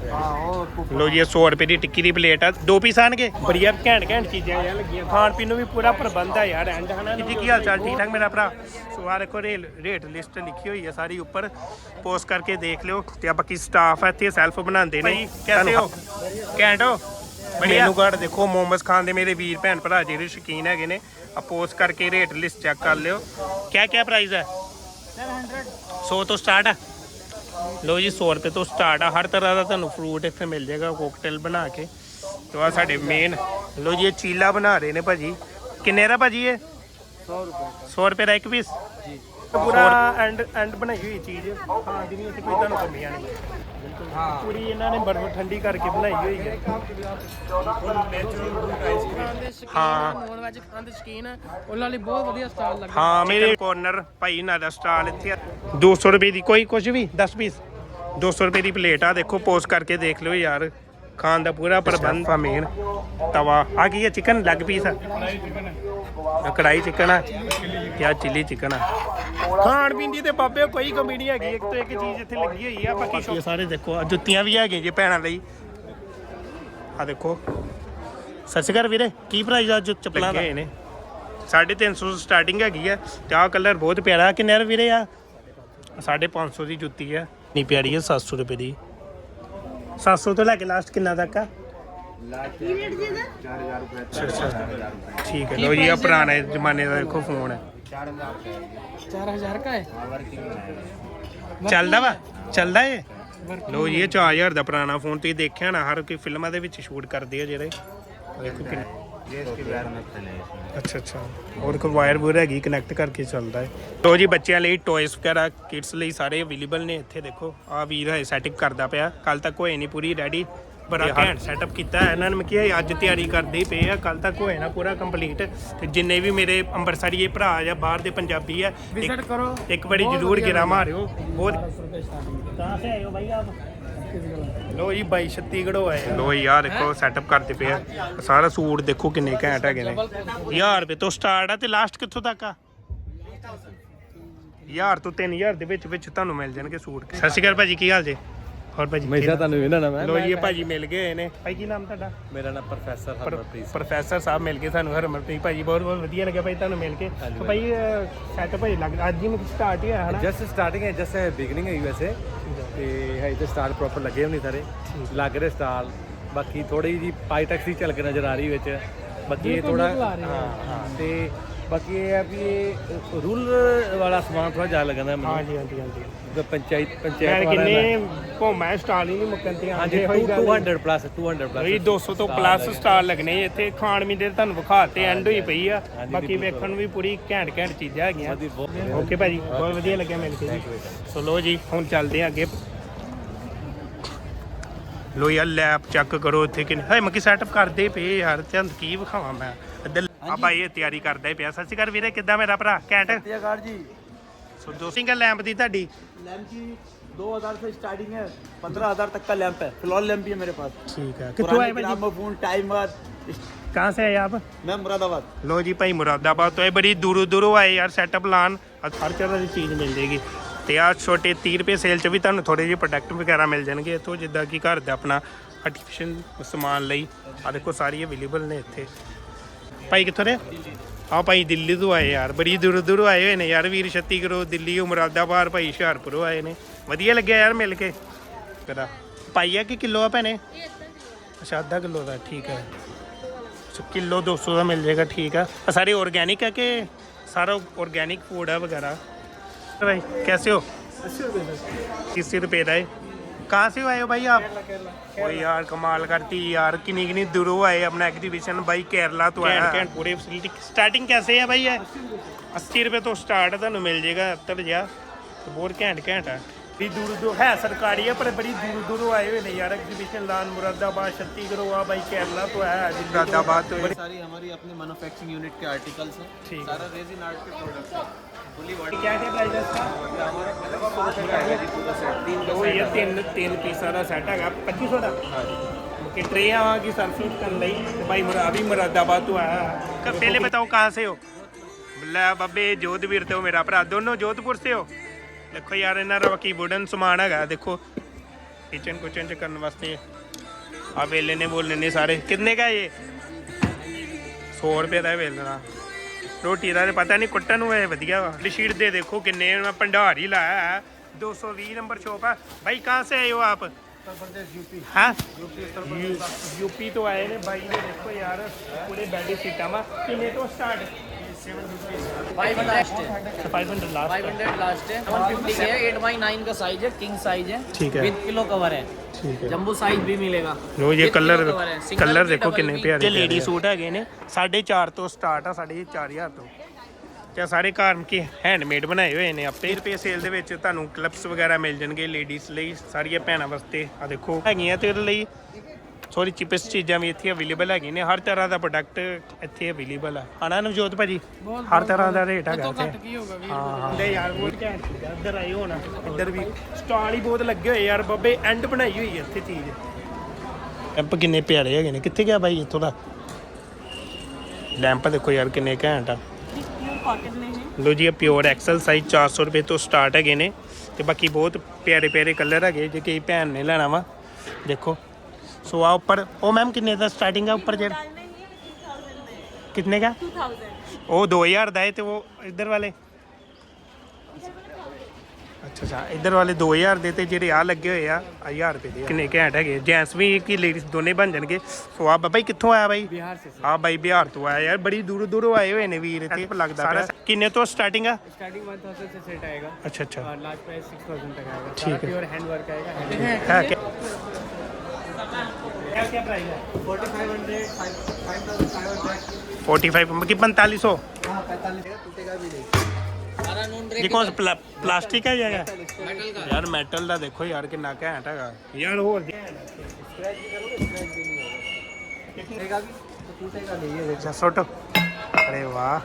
ਲੋ ਜੀ ਇਹ 100 ਰੁਪਏ ਦੀ ਟਿੱਕੀ ਦੀ ਪਲੇਟ ਆ। ਦੋ ਪੀਸ ਆਣਗੇ? ਬੜੀਆ ਘੈਂਟ ਘੈਂਟ ਚੀਜ਼ਾਂ ਯਾਰ ਲੱਗੀਆਂ। ਖਾਣ ਪੀਣ ਨੂੰ ਵੀ ਪੂਰਾ ਪ੍ਰਬੰਧ ਆ ਯਾਰ ਐਂਡ ਹਨਾ। ਜੀ ਕੀ ਹਾਲ ਚਾਲ? ਠੀਕ ਠਾਕ ਮੇਰਾ ਭਰਾ? ਸੋ ਆ ਦੇਖੋ ਰੇਲ ਰੇਟ ਲਿਸਟ ਲਿਖੀ ਹੋਈ ਹੈ ਸਾਰੀ ਉੱਪਰ। ਪੋਸਟ ਕਰਕੇ ਦੇਖ ਲਿਓ ਤੇ ਆ ਬਾਕੀ ਸਟਾਫ ਆ ਇੱਥੇ ਸੈਲਫ ਬਣਾਉਂਦੇ ਨੇ। ਕੈਸੇ ਹੋ? ਘੈਂਟ ਹੋ? ਮੈਨੂੰ ਕਾਰਡ ਦੇਖੋ ਮੋਮਸ ਖਾਣ ਦੇ ਮੇਰੇ ਵੀਰ ਭੈਣ ਭਰਾ ਜਿਹੜੇ ਸ਼ੌਕੀਨ ਹੈਗੇ ਨੇ ਆ ਪੋਸਟ ਕਰਕੇ ਰੇਟ ਲਿਸਟ ਚੈੱਕ ਕਰ ਲਿਓ। ਕਿਆ ਕਿਆ ਪ੍ਰਾਈਸ ਹੈ 100 ਤੋਂ ਸਟਾਰਟ ਆ। ਲੋ ਜੀ 100 ਰੁਪਏ ਤੋਂ ਸਟਾਰਟ ਆ। ਹਰ ਤਰ੍ਹਾਂ ਦਾ ਤੁਹਾਨੂੰ ਫਰੂਟ ਇੱਥੇ ਮਿਲ ਜਾਏਗਾ ਕੋਕਟੇਲ ਬਣਾ ਕੇ। ਤੇ ਆ ਸਾਡੇ ਮੇਨ ਲੋ ਜੀ ਇਹ ਚੀਲਾ ਬਣਾ ਰਹੇ ਨੇ ਭਾਜੀ। ਕਿੰਨੇ ਦਾ ਭਾਜੀ ਇਹ? 100 ਰੁਪਏ 100 ਰੁਪਏ ਦਾ ਇੱਕ ਪੀਸ ਜੀ। ਪੂਰਾ ਐਂਡ ਐਂਡ ਬਣਾਈ ਹੋਈ ਚੀਜ਼। ਹਾਂ ਦੀ ਨਹੀਂ ਇੱਥੇ ਕੋਈ ਤੁਹਾਨੂੰ ਕਮੀਆਂ ਨਹੀਂ। ਹਾਂ। ਪੂਰੀ ਇਹਨਾਂ ਨੇ ਬਰਫ਼ ਠੰਡੀ ਕਰਕੇ ਬਣਾਈ ਹੋਈ ਹੈ। ਹਾਂ। ਨੌਨ ਵੈਜ ਖਾਣ ਦੇ ਸ਼ਕੀਨ ਆ, ਉਹਨਾਂ ਲਈ ਬਹੁਤ ਵਧੀਆ ਸਟਾਲ ਲੱਗਾ ਹਾਂ ਮੇਰੇ ਕੋਰਨਰ ਭਾਈ ਨਾਲ ਦਾ ਸਟਾਲ ਇੱਥੇ ਆ। 200 ਰੁਪਏ ਦੀ ਕੋਈ ਕੁਝ ਵੀ 10 ਪੀਸ 200 ਰੁਪਏ ਦੀ ਪਲੇਟ ਆ ਦੇਖੋ ਪੋਸਟ ਕਰਕੇ ਦੇਖ ਲਿਓ ਯਾਰ। ਖਾਣ ਦਾ ਪੂਰਾ ਪ੍ਰਬੰਧ। ਆ ਮੇਨ ਤਵਾ। ਆ ਕੀ ਹੈ ਚਿਕਨ ਲੱਗ ਪੀਸ ਆ। ਆਹ ਕੜਾਈ ਚਿਕਨ ਆ ਤੇ ਆ ਚਿੱਲੀ ਚਿਕਨ ਆ। ਖਾਣ ਪੀਣ ਦੀ ਤੇ ਬਾਬੇ ਕੋਈ ਕਮੀ ਨਹੀਂ ਹੈਗੀ ਇੱਕ ਤੋਂ ਇੱਕ ਚੀਜ਼ ਇੱਥੇ ਲੱਗੀ ਹੋਈ ਆ ਬਾਕੀ ਇਹ ਸਾਰੇ ਦੇਖੋ ਆਹ ਜੁੱਤੀਆਂ ਵੀ ਹੈਗੀਆਂ ਜੇ ਭੈਣਾਂ ਲਈ। ਆ ਦੇਖੋ। ਸਤਿ ਸ਼੍ਰੀ ਅਕਾਲ ਵੀਰੇ ਕੀ ਪ੍ਰਾਈਸ ਆ ਜੋ ਚੱਪਲਾਂ ਦਾ ਨੇ। 350 ਸਟਾਰਟਿੰਗ ਹੈਗੀ ਆ ਤੇ ਆਹ ਕਲਰ ਬਹੁਤ ਪਿਆਰਾ ਕਿੰਨੇ ਦਾ ਵੀਰੇ ਆ? 550 ਦੀ ਜੁੱਤੀ ਆ। ਨਹੀਂ ਪਿਆਰੀ ਆ 700 ਰੁਪਏ ਦੀ। 700 ਤੋਂ ਲੈ ਕੇ ਲਾਸਟ ਕਿੰਨਾ ਤੱਕ ਆ? ਅੱਛਾ, ਅੱਛਾ। ਠੀਕ ਹੈ ਲੋ ਜੀ ਆ ਪੁਰਾਣੇ ਜ਼ਮਾਨੇ ਦਾ ਦੇਖੋ ਫੋਨ ਹੈ। 4000 का है ਚੱਲਦਾ ਵਾ? ਚੱਲਦਾ ਏ? ਲੋ ਜੀ ਇਹ 4000 ਦਾ ਪੁਰਾਣਾ ਫੋਨ ਤੁਸੀਂ ਦੇਖਿਆ ਨਾ ਹਰ ਕੋਈ ਫਿਲਮਾਂ ਦੇ ਵਿੱਚ ਸ਼ੂਟ ਕਰਦੇ ਆ ਜਿਹੜੇ। ਦੇਖੋ ਕਿ ਅੱਛਾ ਅੱਛਾ। ਹੋਰ ਕੋਈ ਵਾਇਰ ਵੂਰ ਹੈਗੀ ਕਨੈਕਟ ਕਰਕੇ ਚੱਲਦਾ ਹੈ ਲੋ ਜੀ ਬੱਚਿਆਂ ਲਈ ਟੌਇਸ ਵਗੈਰਾ ਕਿਡਸ ਲਈ ਸਾਰੇ ਅਵੇਲੇਬਲ ਨੇ ਇੱਥੇ ਦੇਖੋ। ਆ ਵੀਰ ਹੈ ਸੈਟਅਪ ਕਰਦਾ ਪਿਆ। ਕੱਲ ਤੱਕ ਹੋਏ ਨਹੀਂ ਪੂਰੀ ਰੈਡੀ ਬੜਾ ਘੈਂਟ ਸੈਟਅਪ ਕੀਤਾ ਹੈ। ਇਹਨਾਂ ਨੇ ਮੈਂ ਕਿਹਾ ਅੱਜ ਤਿਆਰੀ ਕਰਦੇ ਪਏ ਆ ਕੱਲ ਤੱਕ ਹੋਏ ਨਾ ਪੂਰਾ ਕੰਪਲੀਟ ਤੇ ਜਿੰਨੇ ਵੀ ਮੇਰੇ ਅੰਮ੍ਰਿਤਸਰੀਏ ਭਰਾ ਆ ਬਾਹਰ ਦੇ ਪੰਜਾਬੀ ਆ ਵਿਜ਼ਿਟ ਕਰੋ। ਇੱਕ ਵਾਰੀ ਜ਼ਰੂਰ ਗੇੜਾ ਮਾਰਿਓ। ਬਹੁਤ ਤਾਂ। ਸੇ ਆਇਓ ਭਾਈ ਆਪ। ਲੋ ਜੀ ਬਾਈ ਛੱਤੀਗੜੋ ਆਏ ਲੋ ਜੀ ਆ ਦੇਖੋ ਸੈਟਅਪ ਕਰਦੇ ਪਏ ਆ। ਸਾਰਾ ਸੂਟ ਦੇਖੋ ਕਿੰਨੇ ਘੈਂਟ ਹੈਗੇ ਨੇ। 1000 ਰੁਪਏ ਤੋਂ ਸਟਾਰਟ ਆ ਤੇ ਲਾਸਟ ਕਿੱਥੋਂ ਤੱਕ ਆ? 1000 ਤੋਂ 3000 ਦੇ ਵਿੱਚ ਵਿੱਚ ਤੁਹਾਨੂੰ ਮਿਲ ਜਾਣਗੇ ਸੂਟ। ਸਤਿ ਭਾਜੀ ਕੀ ਹਾਲ ਜੀ? ਹੋਰ ਭਾਜੀ ਹਮੇਸ਼ਾ ਤੁਹਾਨੂੰ ਇਹਨਾਂ ਨਾ ਮੈਂ? ਲੋ ਜੀ ਇਹ ਭਾਜੀ ਮਿਲ ਗਏ ਨੇ। ਭਾਈ ਕੀ ਨਾਮ ਤੁਹਾਡਾ? ਮੇਰਾ ਨਾਮ ਪ੍ਰੋਫੈਸਰ ਹਰਮਨਪ੍ਰੀਤ ਸਿੰਘ। ਪ੍ਰੋਫੈਸਰ ਸਾਹਿਬ ਮਿਲ ਕੇ ਸਾਨੂੰ ਹਰਮਨਪ੍ਰੀਤ ਭਾਜੀ ਬਹੁਤ ਬਹੁਤ ਵਧੀਆ ਲੱਗਿਆ ਭਾਈ ਤੁਹਾਨੂੰ ਮਿਲ ਕੇ। ਤਾਂ ਭਾਈ ਸੈਟਅਪ ਭਾਈ ਲੱਗ ਅੱਜ ਹੀ ਮੈਂ ਸਟਾਰਟ ਹੀ ਹੋਇਆ ਹਨਾ? ਜਸਟ ਸਟਾਰਟਿੰਗ ਹੈ ਜਸਟ ਬਿਗਨਿੰਗ ਹੈ ਯੂਐਸਏ ਤੇ ਹੈ। ਤੇ ਸਟਾਰ ਪ੍ਰੋਪਰ ਲੱਗੇ ਹੋਣੇ ਸਾਰੇ। ਲੱਗ ਰਹੇ ਸਟਾਲ ਬਾਕੀ ਥੋੜੀ ਜੀ ਪਾਈਟੈਕਸ ਦੀ ਝਲਕ ਨਜ਼ਰ ਆ ਰਹੀ ਵਿੱਚ। ਬਾਕੀ ਇਹ ਥੋੜਾ ਹਾਂ ਹਾਂ ਤੇ ਬਾਕੀ ਇਹ ਹੈ ਵੀ ਇਹ ਰੂਲ ਵਾਲਾ ਸਮਾਨ ਥੋੜਾ ਜ਼ਿਆਦਾ ਲੱਗਦਾ ਮੈਨੂੰ। ਹਾਂਜੀ ਹਾਂਜੀ ਹਾਂਜੀ। ਜੋ ਪੰਚਾਇਤ ਮੈਂ ਪੰਚਾਇਤ ਵਾਲਾ ਕਿੰਨੇ ਭੋਮਾ ਸਟਾਲ ਹੀ ਨਹੀਂ ਮੁੱਕਣ ਤੇ ਹਾਂਜੀ ਆਂਦੇ ਹੋਈ ਗੱਲ 200 ਪਲੱਸ 200 ਪਲੱਸ ਵੀ 200 ਤੋਂ ਪਲੱਸ ਸਟਾਲ ਲੱਗਣੇ ਇੱਥੇ। ਖਾਣ ਪੀਣ ਦੇ ਤੁਹਾਨੂੰ ਵਿਖਾਤੇ ਐਂਡ ਹੋਈ ਪਈ ਆ। ਬਾਕੀ ਵੇਖਣ ਨੂੰ ਵੀ ਪੂਰੀ ਘੈਂਟ ਘੈਂਟ ਚੀਜ਼ਾਂ ਹੈਗੀਆਂ। ਹਾਂਜੀ, ਬਹੁਤ ਓਕੇ ਭਾਜੀ ਬਹੁਤ ਵਧੀਆ ਲੱਗਿਆ ਮਿਲ ਕੇ ਜੀ। ਸੋ ਲੋ ਜੀ ਹੁਣ ਚੱਲਦੇ ਆ ਅੱਗੇ। ਲੋ ਯਾਰ ਲੈਪ ਚੈੱਕ ਕਰੋ ਇੱਥੇ ਕਿ ਹੈ ਮੱਕੀ ਸੈਟਅਪ ਕਰਦੇ ਪਏ ਯਾਰ ਤੇ ਕੀ ਵਿਖਾਵਾਂ ਮੈਂ। ਆ ਭਾਈ ਇਹ ਤਿਆਰੀ ਕਰਦਾ ਹੀ ਪਿਆ ਸਤਿ ਸ਼੍ਰੀ ਅਕਾਲ ਵੀਰੇ ਕਿੱਦਾਂ ਮੇਰਾ ਭਰਾ ਘੈਂਟ सत्याकार जी ਸੋ ਦੋ ਸਿੰਗਲ ਲੈਂਪ ਦੀ ਤੁਹਾਡੀ लैंप की दो हजार से स्टार्टिंग है पंद्रह हजार तक का लैंप है फिलहाल लैंप भी है मेरे पास ਠੀਕ ਹੈ ਕਿੱਥੋਂ ਆਏ ਭਾਜੀ ग्रामोफोन टाइमर ਕਹਾਂ ਸੇ ਆਏ ਆਪ मैं मुरादाबाद ਲੋ ਜੀ ਭਾਈ ਮੁਰਾਦਾਬਾਦ ਤੋਂ ਇਹ ਬੜੀ ਦੂਰੋਂ ਦੂਰੋਂ ਆਏ ਯਾਰ ਸੈਟਅਪ ਲਾਣ ਹਰ ਤਰ੍ਹਾਂ ਦੀ ਚੀਜ਼ ਮਿਲ ਜੇਗੀ ਤੇ ਆ ਛੋਟੇ 30 ਰੁਪਏ ਸੇਲ 'ਚ ਵੀ ਤੁਹਾਨੂੰ ਥੋੜੇ ਜਿਹੇ ਪ੍ਰੋਡਕਟ ਵਗੈਰਾ ਮਿਲ ਜਾਣਗੇ ਇੱਥੋਂ ਜਿੱਦਾਂ ਕਿ ਘਰ ਦਾ ਆਪਣਾ ਆਰਟੀਫੀਸ਼ੀਅਲ ਸਮਾਨ ਲਈ ਆ ਦੇਖੋ ਸਾਰੀ ਅਵੇਲੇਬਲ ਨੇ ਇੱਥੇ ਭਾਈ ਕਿੱਥੋਂ ਦੇ? ਆ ਭਾਈ ਦਿੱਲੀ ਤੋਂ ਆਏ ਯਾਰ, ਬੜੀ ਦੂਰ ਦੂਰੋਂ ਆਏ ਹੋਏ ਨੇ ਯਾਰ, ਵੀਰ ਛੱਤੀ ਕਰੋ ਦਿੱਲੀ ਉਮਰਾਦਾਬਾਦ ਭਾਈ ਹੁਸ਼ਿਆਰਪੁਰੋਂ ਆਏ ਨੇ। ਵਧੀਆ ਲੱਗਿਆ ਯਾਰ ਮਿਲ ਕੇ। ਕਦਾ ਆ ਕਿ ਕਿਲੋ ਆ ਭੈਣੇ? ਅੱਛਾ, ਅੱਧਾ ਕਿਲੋ ਦਾ, ਠੀਕ ਹੈ। ਸੋ ਕਿਲੋ 200 ਦਾ ਮਿਲ ਜਾਏਗਾ, ਠੀਕ ਆ। ਸਾਰੇ ਆਰਗੈਨਿਕ ਆ ਕਿ ਸਾਰਾ ਆਰਗੈਨਿਕ ਫੂਡ ਆ ਵਗੈਰਾ? ਭਾਈ, ਕੈਸੇ ਹੋ? 80 ਰੁਪਏ ਦਾ। 80 ਰੁਪਏ ਦਾ ਹੈ कहाँ से आए हो भाई आप ओ यार कमाल करती यार किन्नी किन्नी दूरों आए अपना एग्जीबिशन भाई केरला तो आया कैंट पूरे फैसिलिटी स्टार्टिंग कैसे है भाई ये अस्सी रुपये तो स्टार्ट ਤੁਹਾਨੂੰ ਮਿਲ ਜਾਏਗਾ ਅੱਤਰ ਜਿਹਾ ਤੇ ਬਹੁਤ ਘੈਂਟ ਘੈਂਟ ਹੈ ਬੜੀ ਦੂਰ ਦੂਰ ਹੈ ਸਰਕਾਰੀ ਹੈ ਪਰ ਬੜੀ ਦੂਰ ਦੂਰੋਂ ਆਏ ਹੋਏ ਨੇ ਯਾਰ ਐਗਜ਼ੀਬਿਸ਼ਨ ਲਾਨ ਮੁਰਾਦਾਬਾਦ ਛੱਤੀਗੜ੍ਹ ਆ ਬਾਈ ਕੇਰਲਾ ਤੋਂ ਆਇਆ ਹੈ ਮੁਰਾਦਾਬਾਦ ਤੋਂ ये सारी हमारी अपने मैन्युफैक्चरिंग यूनिट के आर्टिकल्स हैं ठीक है। सारा रेजिन आर्ट के प्रोडक्ट्स हैं फुली बॉडी क्या क्या प्राइस है इसका पूरा सेट तीन का ਉਹ ਇਹ ਤਿੰਨ ਤਿੰਨ ਪੀਸਾਂ ਦਾ ਸੈੱਟ ਹੈਗਾ 2500 ਦਾ ਕਿ ट्रे आवागी सरसूट कर लई तो भाई मुरा अभी मुरादाबाद तो आया है। पहले बताओ कहाँ से हो ਲੈ ਬੱਬੇ ਜੋਧਵੀਰ ਤੇ ਉਹ ਮੇਰਾ ਭਰਾ ਦੋਨੋਂ ਜੋਧਪੁਰ ਸੇ ਹੋ ਦੇਖੋ ਯਾਰ ਇਹਨਾਂ ਦਾ ਬਾਕੀ ਵੁਡਨ ਸਮਾਨ ਹੈਗਾ ਦੇਖੋ ਕਿਚਨ ਕੁਚਨ ਚ ਕਰਨ ਵਾਸਤੇ ਆ ਵੇਲੇ ਨੇ ਬੋਲਨੇ ਨੇ ਸਾਰੇ ਕਿੰਨੇ ਦਾ ਇਹ 100 ਰੁਪਏ ਦਾ ਇਹ ਵੇਲਣਾ ਰੋਟੀ ਦਾ ਨੇ ਪਤਾ ਨਹੀਂ ਕੁੱਟਣ ਨੂੰ ਇਹ ਵਧੀਆ ਵਾ। ਸ਼ੀਟ ਦੇ ਦੇਖੋ ਕਿੰਨੇ ਮੈਂ ਭੰਡਾਰ ਹੀ ਲਾਇਆ 220 ਨੰਬਰ ਸ਼ੋਪ ਆ। ਭਾਈ ਕਹਾਂ ਸੇ ਆਏ ਹੋ ਆਪ? उत्तर प्रदेश यूपी हाँ यूपी तो आए ने भाई ने देखो यार पूरे बेड सीटा वा किने तो Five hundred five hundred last five hundred last है वन फिफ्टी के एट बाई नाइन का साइज है किंग साइज है ठीक है। विद किलो कवर है ठीक है जम्बो साइज भी मिलेगा ਲੋ ਇਹ With ਕਲਰ kilo cover है। Single ਕਲਰ भी, ਦੇਖੋ double ਕਿੰਨੇ भी। ਪਿਆਰੇ ਤੇ ਲੇਡੀ ਸੂਟ ਹੈਗੇ ਨੇ 4.5 ਤੋਂ ਸਟਾਰਟ ਆ 4.5 ਤੋਂ ਤੇ ਸਾਰੇ ਘਰ ਕੀ ਹੈਂਡਮੇਡ ਬਣਾਏ ਹੋਏ ਨੇ ਆਪੇ 20 ਰੁਪਏ ਸੇਲ ਦੇ ਵਿੱਚ ਤੁਹਾਨੂੰ ਕਲਿੱਪਸ ਵਗੈਰਾ ਮਿਲ ਜਾਣਗੇ ਲੇਡੀਜ਼ ਲਈ ਸਾਰੀਆਂ ਭੈਣਾਂ ਵਾਸਤੇ ਆ ਦੇਖੋ ਹੈਗੀਆਂ ਤੇ ਉਹਦੇ ਲਈ ਸੋਰੀ ਚੀਪੈਸਟ ਚੀਜ਼ਾਂ ਵੀ ਇੱਥੇ ਅਵੇਲੇਬਲ ਹੈਗੀਆਂ ਨੇ। ਹਰ ਤਰ੍ਹਾਂ ਦਾ ਪ੍ਰੋਡਕਟ ਇੱਥੇ ਅਵੇਲੇਬਲ ਹੈ ਆਣਾ ਨਵਜੋਤ ਭਾਜੀ? ਹਰ ਤਰ੍ਹਾਂ ਦਾ ਰੇਟ ਹੈਗਾ ਇੱਥੇ ਘੱਟ ਕੀ ਯਾਰ ਬਹੁਤ ਘੈਂਟ ਇੱਧਰ ਆਏ ਹੋਣਾ। ਇੱਧਰ ਵੀ। ਸਟਾਲ ਹੀ ਬਹੁਤ ਲੱਗੇ ਹੋਏ ਯਾਰ ਬੱਬੇ ਐਂਡ ਬਣਾਈ ਹੋਈ ਹੈ ਇੱਥੇ ਚੀਜ਼। ਕੈਂਪ ਕਿੰਨੇ ਪਿਆਰੇ ਹੈਗੇ ਨੇ। ਕਿੱਥੇ ਗਿਆ ਭਾਈ ਇੱਥੋਂ ਦਾ? ਲੈਂਪ ਦੇਖੋ ਯਾਰ ਕਿੰਨੇ ਘੈਂਟ ਆ। ਲੋ ਜੀ ਇਹ ਪਿਓਰ ਐਕਸਲ ਸਾਈਜ਼ 400 ਰੁਪਏ ਤੋਂ ਸਟਾਰਟ ਹੈਗੇ ਨੇ। ਤੇ ਬਾਕੀ ਬਹੁਤ ਪਿਆਰੇ ਪਿਆਰੇ ਕਲਰ ਹੈਗੇ ਜੇ ਕਿ ਭੈਣ ਨੇ ਲੈਣਾ ਵਾ। ਦੇਖੋ। ਸੋ ਆ ਉੱਪਰ ਉਹ ਮੈਮ ਕਿੰਨੇ ਦਾ ਸਟਾਰਟਿੰਗ ਆ ਉੱਪਰ ਜਿਹੜਾ डाल में ही टू थाउजेंड में ਕਿੰਨੇ ਦਾ टू थाउजेंड ਉਹ 2000 ਦਾ ਹੈ ਤੇ ਉਹ ਇੱਧਰ ਵਾਲੇ ਅੱਛਾ ਅੱਛਾ ਇੱਧਰ ਵਾਲੇ 2000 ਦੇ ਤੇ ਜਿਹੜੇ ਆ ਲੱਗੇ ਹੋਏ ਆ 1000 ਰੁਪਏ ਦੇ ਕਿੰਨੇ ਘੈਂਟ ਹੈਗੇ ਜੈਂਟਸ ਵੀ ਕੀ ਲੇਡੀਜ਼ ਦੋਨੇ ਬਣ ਜਾਣਗੇ ਸੋ ਆ ਬਾਬਾ ਜੀ ਕਿੱਥੋਂ ਆਇਆ ਬਾਈ ਬਿਹਾਰ ਸੇ ਆ ਬਾਈ ਬਿਹਾਰ ਤੋਂ ਆਇਆ ਯਾਰ ਬੜੀ ਦੂਰੋਂ ਦੂਰੋਂ ਆਏ ਹੋਏ ਨੇ ਵੀਰ ਇੱਥੇ ਲੱਗਦਾ ਪਿਆ ਕਿੰਨੇ ਤੋਂ ਸਟਾਰਟਿੰਗ ਆ स्टार्टिंग 1000 से सेट आएगा ਅੱਛਾ ਅੱਛਾ और लास्ट प्राइस 6000 तक आएगा ठीक है। प्योर हैंड वर्क आएगा हैंड है 45 की पैंतालीस सौ ये कौन सा प्ला, प्लास्टिक है या यार मेटल का देखो यार कि ना घैंट है यार और अच्छा सुट अरे वाह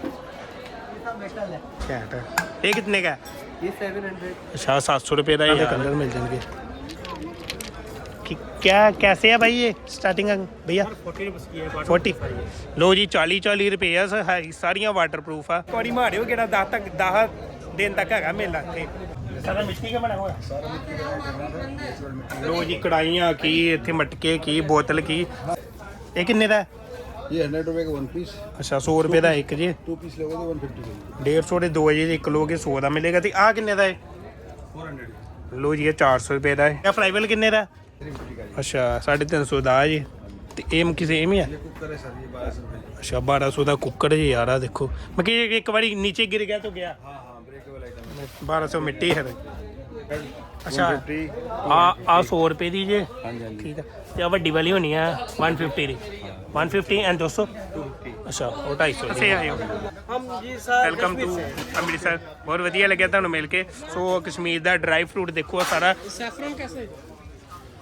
घैंट ये कितने का है अच्छा सात सौ रुपये का ये कलर मिल जाएंगे क्या कैसे है भाई ये स्टार्टिंग भैया फोर्टी लो जी चाली चाली रुपये ਆ ਸਾਰੀ ਸਾਰੀਆਂ ਵਾਟਰਪ੍ਰੂਫ ਆ ਕੋੜੀ ਮਾਰਿਓ ਕਿਹੜਾ 10 ਤੱਕ 10 ਦਿਨ ਤੱਕ ਹੈਗਾ ਮੇਲਾ ਇੱਥੇ ਸਾਰਾ ਮਿੱਟੀ ਦਾ ਬਣਿਆ ਹੋਇਆ ਲੋ ਜੀ ਕੜਾਈਆਂ ਕੀ ਇੱਥੇ ਮਟਕੇ ਕੀ ਬੋਤਲ ਕੀ ਇਹ ਕਿੰਨੇ ਦਾ ਹੈ? ये हंड्रेड रुपए का वन पीस ਅੱਛਾ 100 ਰੁਪਏ ਦਾ ਇੱਕ ਜੀ टू पीस लोगे तो वन फिफ्टी का 150 ਦੇ ਦੋ ਜੀ ਇੱਕ ਲੋਗੇ 100 ਦਾ ਮਿਲੇਗਾ ਤੇ ਆ ਕਿੰਨੇ ਦਾ ਹੈ 400 ਲੋ ਜੀ ਇਹ 400 ਰੁਪਏ ਦਾ ਹੈ ਇਹ ਫਲਾਈਵਲ ਕਿੰਨੇ ਦਾ ਅੱਛਾ 350 ਦਾ ਹੈ ਜੀ ਤੇ ਇਹ ਕਿਸੇ ਐਵੇਂ ਹੈ कुकर है सर ये बारह सौ रुपए ਅੱਛਾ 1200 ਦਾ ਕੁੱਕਰ ਜੀ ਯਾਰ ਆ ਦੇਖੋ ਮੈਂ ਕਿ ਇੱਕ ਵਾਰੀ ਨੀਚੇ ਗਿਰ ਗਿਆ ਤਾਂ ਗਿਆ हाँ हाँ ब्रेकेबल आइटम 1200 ਮਿੱਟੀ ਹੈ ਅੱਛਾ ਆ ਆ 100 ਰੁਪਏ ਦੀ ਜੇ ਠੀਕ ਹੈ ਤੇ ਆ ਵੱਡੀ ਵਾਲੀ ਹੋਣੀ ਆ 150 ਦੀ 150 ਐਂਡ 200 ਅੱਛਾ ਉਹ 250 ਦੀ ਆਏ ਹੋ हम जी सर ਵੈਲਕਮ ਟੂ ਅੰਮ੍ਰਿਤਸਰ ਬਹੁਤ ਵਧੀਆ ਲੱਗਿਆ ਤੁਹਾਨੂੰ ਮਿਲ ਕੇ ਸੋ ਕਸ਼ਮੀਰ ਦਾ ਡਰਾਈ ਫਰੂਟ ਦੇਖੋ ਆਹ ਸਾਰਾ ਸੈਫਰਨ ਕੈਸੇ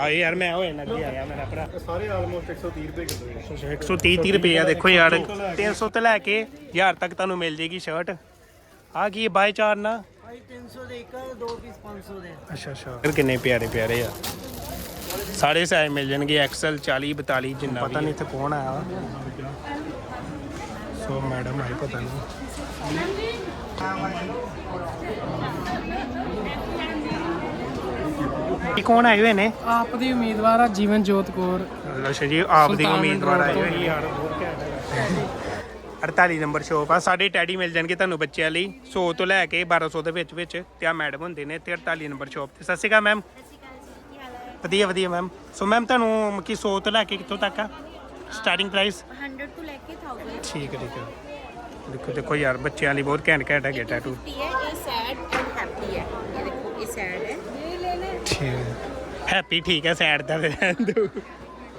ਆ ਯਾਰ ਮੈਂ ਹੋਏ ਨਾ ਕੀ ਆਇਆ ਮੇਰਾ ਭਰਾ। ਸਾਰੇ ਆਲਮੋਸਟ 130 ਰੁਪਏ ਕਿਲੋ ਹੈ। 130 30 ਰੁਪਏ ਆ ਦੇਖੋ ਯਾਰ 300 ਤੋਂ ਲੈ ਕੇ 1000 ਤੱਕ ਤੁਹਾਨੂੰ ਮਿਲ ਜੇਗੀ ਸ਼ਰਟ ਆ ਕੀ ਬਾਈ ਚਾਰ ਨਾ? ਭਾਈ 300 ਦੇ ਇੱਕ ਦੋ ਪੀਸ 500 ਦੇ। ਅੱਛਾ ਅੱਛਾ। ਫਿਰ ਕਿੰਨੇ ਪਿਆਰੇ ਪਿਆਰੇ ਆ। ਸਾਰੇ ਸਾਈਜ਼ ਮਿਲ ਜਾਣਗੇ ਐਕਸਲ 40 42 ਜਿੰਨਾ ਪਤਾ ਨਹੀਂ ਇੱਥੇ ਕੌਣ ਆਇਆ ਸੋ ਮੈਡਮ ਆਈ ਪਤਾ ਨਹੀਂ। ਕੀ ਕੌਣ ਆਏ ਹੋਏ ਨੇ? ਆਪ ਦੀ ਉਮੀਦਵਾਰ ਆ ਜੀਵਨ ਜੋਤ ਕੌਰ। ਅੱਛਾ ਜੀ ਆਪ ਦੀ ਉਮੀਦਵਾਰ ਆਏ ਹੋਏ ਨੇ। ਯਾਰ 48 ਨੰਬਰ ਸ਼ੋਪ ਆ। ਸਾਡੇ ਟੈਡੀ ਮਿਲ ਜਾਣਗੇ ਤੁਹਾਨੂੰ ਬੱਚਿਆਂ ਲਈ। 100 ਤੋਂ ਲੈ ਕੇ 1200 ਦੇ ਵਿੱਚ ਵਿੱਚ ਤੇ ਆ ਮੈਡਮ ਹੁੰਦੇ ਨੇ ਤੇ ਨੰਬਰ ਸ਼ੋਪ ਤੇ। ਸਤਿ ਸ਼੍ਰੀ ਅਕਾਲ ਮੈਮ ਵਧੀਆ ਵਧੀਆ ਮੈਮ ਸੋ ਮੈਮ ਤੁਹਾਨੂੰ ਕਿ 100 ਤੋਂ ਲੈ ਕੇ ਕਿੱਥੋਂ ਤੱਕ ਆ? ਸਟਾਰਟਿੰਗ ਪ੍ਰਾਈਸ 100 ਤੋਂ ਲੈ ਕੇ 1000 ਠੀਕ ਹੈ ਠੀਕ ਦੇਖੋ ਦੇਖੋ ਯਾਰ ਬੱਚਿਆਂ ਲਈ ਬਹੁਤ ਘੈਂਟ ਘੈਂਟ ਹੈਗੇ ਟੈਟੂ ਇਹ ਸੈਟ ਹੈਪੀ ਠੀਕ ਹੈ ਸਾਈਡ ਦਾ ਰਹਿਣ ਦੋ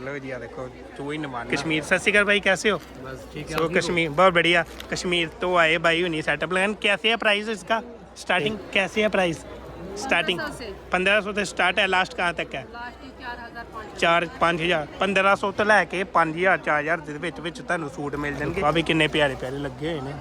ਲੋ ਜੀ ਆ ਦੇਖੋ ਤੂੰ ਹੀ ਨਵਾਨ ਕਸ਼ਮੀਰ ਸਤਿ ਸ਼੍ਰੀ ਅਕਾਲ ਭਾਈ कैसे हो बस ठीक सो कश्मीर बहुत बढ़िया कश्मीर तो आए भाई उन्हीं सेटअप लगान कैसे है प्राइस इसका स्टार्टिंग कैसे है प्राइस स्टार्टिंग पंद्रह सौ से स्टार्ट है लास्ट कहाँ तक है ਚਾਰ 5000 1500 ਤੋਂ ਲੈ ਕੇ 5000 4000 ਦੇ ਵਿੱਚ ਵਿੱਚ ਤੁਹਾਨੂੰ ਸੂਟ ਮਿਲ ਜਾਣਗੇ ਆ ਵੀ ਕਿੰਨੇ ਪਿਆਰੇ ਪਿਆਰੇ ਲੱਗੇ ਹੋਏ ਨੇ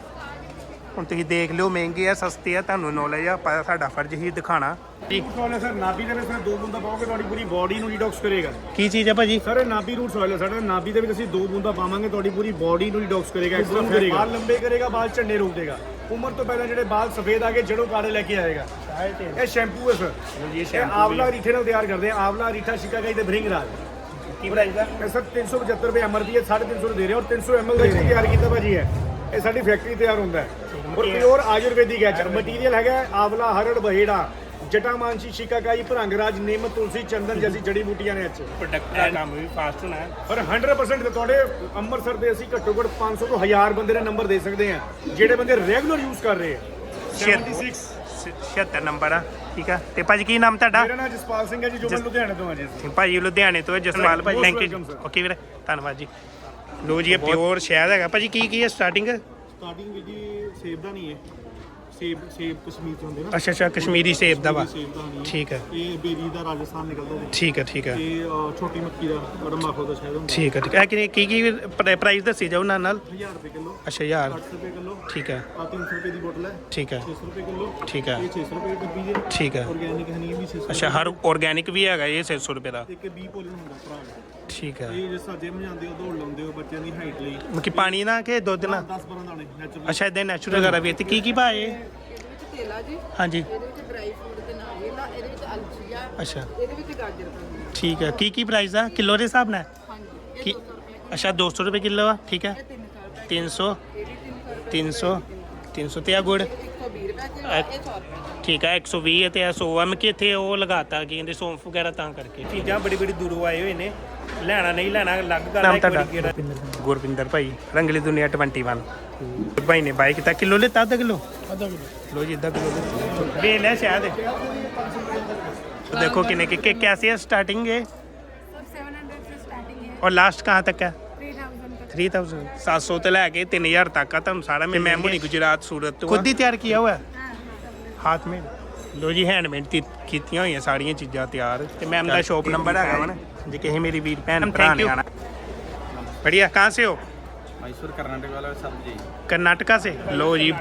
ਹੁਣ ਤੁਸੀਂ ਦੇਖ ਲਿਓ ਮਹਿੰਗੇ ਆ ਸਸਤੇ ਆ ਤੁਹਾਨੂੰ ਨੌਲੇਜ ਆ ਪਰ ਸਾਡਾ ਫਰਜ਼ ਹੀ ਦਿਖਾਣਾ ਠੀਕ ਸੋਇਲ ਸਰ ਨਾਭੀ ਦੇ ਵਿੱਚ ਸਰ ਦੋ ਬੂੰਦਾਂ ਪਾਓਗੇ ਤੁਹਾਡੀ ਪੂਰੀ ਬਾਡੀ ਨੂੰ ਡੀਟੌਕਸ ਕਰੇਗਾ। ਕੀ ਚੀਜ਼ ਹੈ ਭਾਜੀ? ਸਰ ਇਹ ਨਾਭੀ ਰੂਟ ਸੋਇਲ ਹੈ ਸਾਡਾ ਨਾਭੀ ਦੇ ਵਿੱਚ ਅਸੀਂ ਦੋ ਬੂੰਦਾਂ ਪਾਵਾਂਗੇ ਤੁਹਾਡੀ ਪੂਰੀ ਬਾਡੀ ਨੂੰ ਡੀਟੌਕਸ ਕਰੇਗਾ ਐਕਸਟਰਾ ਕਰੇਗਾ। ਬਾਲ ਲੰਬੇ ਕਰੇਗਾ ਬਾਲ ਝੰਡੇ ਰੋਕ ਦੇਗਾ। ਉਮਰ ਤੋਂ ਪਹਿਲਾਂ ਜਿਹੜੇ ਬਾਲ ਸਫੇਦ ਆ ਗਏ ਜੜੋਂ ਕਾਲੇ ਲੈ ਕੇ ਆਏਗਾ। ਇਹ ਸ਼ੈਂਪੂ ਹੈ ਸਰ। ਇਹ ਆਵਲਾ ਰੀਠੇ ਨਾਲ ਤਿਆਰ ਕਰਦੇ ਆ। ਆਵਲਾ ਰੀਠਾ ਸ਼ਿਕਾਗਾਈ ਤੇ ਭ੍ਰਿੰਗ ਰਾਜ। ਕੀ ਪ੍ਰਾਈਸ ਹੈ ਇਹ ਸਰ 375 ਰੁਪਏ ਐਮਆਰਪੀ ਹੈ 350 ਨੂੰ ਦੇ ਰਹੇ ਹਾਂ ਔਰ 300 ml ਦਾ ਇਹ ਤਿਆਰ ਕੀਤਾ ਭਾਜੀ ਹੈ ਇਹ ਸਾਡੀ ਫੈਕਟਰੀ ਤਿਆਰ ਹੁੰਦਾ ਹੈ। ਔਰ ਪਿਓਰ ਆਯੁਰਵੈਦਿਕ ਹੈ ਮਟੀਰੀਅਲ ਹੈਗਾ ਆਵਲਾ ਹਰੜ ਬਹੇੜਾ ਜਟਾਮਾਨਸੀ ਸ਼ਿਕਾਕਾਈ ਭਰੰਗਰਾਜ ਨਿੰਮ ਤੁਲਸੀ ਚੰਦਨ ਜੈਸੀ ਜੜੀ ਬੂਟੀਆਂ ਨੇ ਅੱਛੇ ਪ੍ਰੋਡਕਟ ਦਾ ਕੰਮ ਵੀ ਫਾਸਟ ਹੋਣਾ ਪਰ 100% ਤੁਹਾਡੇ ਅੰਮ੍ਰਿਤਸਰ ਦੇ ਅਸੀਂ ਘੱਟੋ ਘੱਟ 500 ਤੋਂ 1000 ਬੰਦੇ ਦੇ ਨੰਬਰ ਦੇ ਸਕਦੇ ਆ ਜਿਹੜੇ ਬੰਦੇ ਰੈਗੂਲਰ ਯੂਜ਼ ਕਰ ਰਹੇ ਆ। 76 76 ਨੰਬਰ ਆ ਠੀਕ ਆ। ਤੇ ਭਾਜੀ ਕੀ ਨਾਮ ਤੁਹਾਡਾ? ਮੇਰਾ ਨਾਮ ਜਸਪਾਲ ਸਿੰਘ ਹੈ ਜੀ ਜੋ ਮੈਂ ਲੁਧਿਆਣੇ ਤੋਂ ਆ ਜੀ ਭਾਜੀ ਲੁਧਿਆਣੇ ਤੋਂ ਹੈ ਜਸਪਾਲ ਭਾਜੀ ਥੈਂਕ ਯੂ. ਓਕੇ ਵੀਰੇ ਧੰਨਵਾਦ ਜੀ। ਲੋ ਜੀ ਇਹ ਪਿਓਰ ਸ਼ਹਿਦ ਹੈਗਾ। ਭਾਜੀ ਕੀ ਕੀ ਹੈ ਸਟਾਰਟਿੰਗ ਸਟਾਰਟਿੰਗ ਵੀ ਜੀ ਸੇਬ ਦਾ ਨਹੀਂ ਹੈ ਸੇਬ ਸੇਬ ਕਸ਼ਮੀਰ ਤੋਂ ਹੁੰਦੇ ਨਾ। ਅੱਛਾ ਅੱਛਾ ਕਸ਼ਮੀਰੀ ਸੇਬ ਦਾ ਵਾ। ਸੇਬ ਦਾ ਨਹੀਂ ਹੈ। ਠੀਕ ਹੈ। ਇਹ ਬੇਰੀ ਦਾ ਰਾਜਸਥਾਨ ਨਿਕਲਦਾ ਜੀ। ਠੀਕ ਹੈ ਠੀਕ ਹੈ। ਇਹ ਅ, ਛੋਟੀ ਮੱਕੀ ਦਾ ਔਰ ਮਾਖੋ ਦਾ ਸ਼ਾਇਦ ਹੁੰਦਾ। ਠੀਕ ਹੈ ਠੀਕ ਹੈ। ਇਹ ਕਿੰਨੀ- ਕੀ ਕੀ ਪ੍ਰਾਈਸ ਦੱਸੀ ਜਾਓ ਨਾਲ ਨਾਲ? 1000 ਰੁਪਏ ਕਿਲੋ। ਅੱਛਾ ਯਾਰ 800 ਰੁਪਏ ਕਿਲੋ। ਠੀਕ ਹੈ। ਆ 300 ਰੁਪਏ ਦੀ ਬੋਤਲ ਹੈ। ਠੀਕ ਹੈ। 600 ਰੁਪਏ ਕਿਲੋ। ਠੀਕ ਹੈ। ਇਹ 600 ਰੁਪਏ ਦੀ ਡੱਬੀ ਹੈ। ਠੀਕ ਹੈ। ਆਰਗੈਨਿਕ ਹਨੀ ਵੀ 600 ਅੱਛਾ ਹਰ ਆਰਗੈਨਿਕ ਵੀ ਹੈਗਾ ਇਹ 600 ਰੁਪਏ ਦਾ। ਇੱਕ 20 ਪੋਲਨ ਹੁੰਦਾ ਭਰਾ। ਠੀਕ ਹੈ। ਇਹ ਜਿਸ ਤਰ੍ਹਾਂ ਜਿਮ ਜਾਂਦੇ ਹੋ ਦੌੜ ਲਾਉਂਦੇ ਹੋ ਬੱਚਿਆਂ ਦੀ ਹਾਈਟ ਲਈ। ਮੱਕੀ ਪਾਣੀ ਨਾ ਕਿ ਦੁੱਧ ਨਾ? 10 12 ਦਾਣੇ ਨੈਚੁਰਲ ਅੱਛਾ ਇਦਾਂ ਨੈਚੁਰਲ ਵਗੈਰਾ ਵੀ ਹੈ। ਤੇ ਕੀ ਕੀ ਭਾਅ ਇਹ? ਤੇਲ ਆ ਜੀ ਹਾਂਜੀ। ਇਹਦੇ ਵਿੱਚ ਡਰਾਈ ਫਰੂਟ ਦੇ ਨਾਲ ਇਹ ਨਾ ਇਹਦੇ ਵਿੱਚ ਅਲਚੀ ਆ ਅੱਛਾ। ਇਹਦੇ ਵਿੱਚ ਗਾਜਰ ਪਾਉਂਦੇ ਆ ਠੀਕ ਹੈ। ਕੀ ਕੀ ਪ੍ਰਾਈਸ ਆ? ਕਿਲੋ ਦੇ ਹਿਸਾਬ ਨਾਲ? ਹਾਂਜੀ ਕੀ ਅੱਛਾ 200 ਰੁਪਏ ਕਿਲੋ ਆ। ਠੀਕ ਹੈ। 300 300 300 ਤੇ ਆ ਗੁੜ? 120 ਰੁਪਏ ਕਿਲੋ ਇਹ 100 ਰੁਪਏ ਠੀਕ ਹੈ 120 ਹੈ ਤੇ ਆ 100 ਆ। ਮੈਂ ਕਿ ਇੱਥੇ ਉਹ ਲਗਾਤਾ ਕੀ ਕਹਿੰਦੇ ਸੌਂਫ ਵਗੈਰਾ ਤਾਂ ਕਰਕੇ। ਚੀਜ਼ਾਂ ਬੜੀ ਬੜੀ ਦੂਰੋਂ ਆਏ ਹੋਏ ਨੇ। ਲੈਣਾ ਨਹੀਂ ਲੈਣਾ ਅਲੱਗ ਗੱਲ ਹੈ ਤੁਹਾਡਾ? ਗੁਰਪਿੰਦਰ ਭਾਈ ਰੰਗਲੀ ਦੁਨੀਆ 21 ਭਾਈ ਨੇ ਬਾਈ ਕੀਤਾ। ਕਿਲੋ ਲਿੱਤਾ ਅੱਧਾ ਕਿਲੋ? ਅੱਧਾ ਕਿਲੋ लो जी इधर किलो बे ले शायद तो देखो किने के, के कैसे है स्टार्टिंग है सेवन हंड्रेड से स्टार्टिंग है और लास्ट कहाँ तक है थ्री थाउजेंड तक 3000 700 ਤੋਂ ਲੈ ਕੇ 3000 ਤੱਕ ਆ ਤੁਹਾਨੂੰ ਸਾਰਾ ਮੈਂ ਮੈਂ ਹੁਣੀ ਗੁਜਰਾਤ ਸੂਰਤ ਤੋਂ ਖੁਦ ਹੀ ਤਿਆਰ ਕੀਤਾ ਹੋਇਆ ਹੱਥ ਮੇ ਲੋ ਜੀ ਹੈਂਡਮੇਡ ਕੀਤੀਆਂ ਹੋਈਆਂ ਸਾਰੀਆਂ ਚੀਜ਼ਾਂ ਤਿਆਰ ਤੇ ਮੈਮ ਦਾ ਸ਼ਾਪ ਨੰਬਰ ਹੈਗਾ ਵਾ ਨਾ ਜੇ ਕਿਸੇ ਮੇਰੀ ਵੀਰ ਭੈਣ ਭਰਾ ਨੇ ਆਣਾ बढ़िया कहाँ से हो मैसूर कर्नाटक वाला सब जी कर्नाटका से लो जी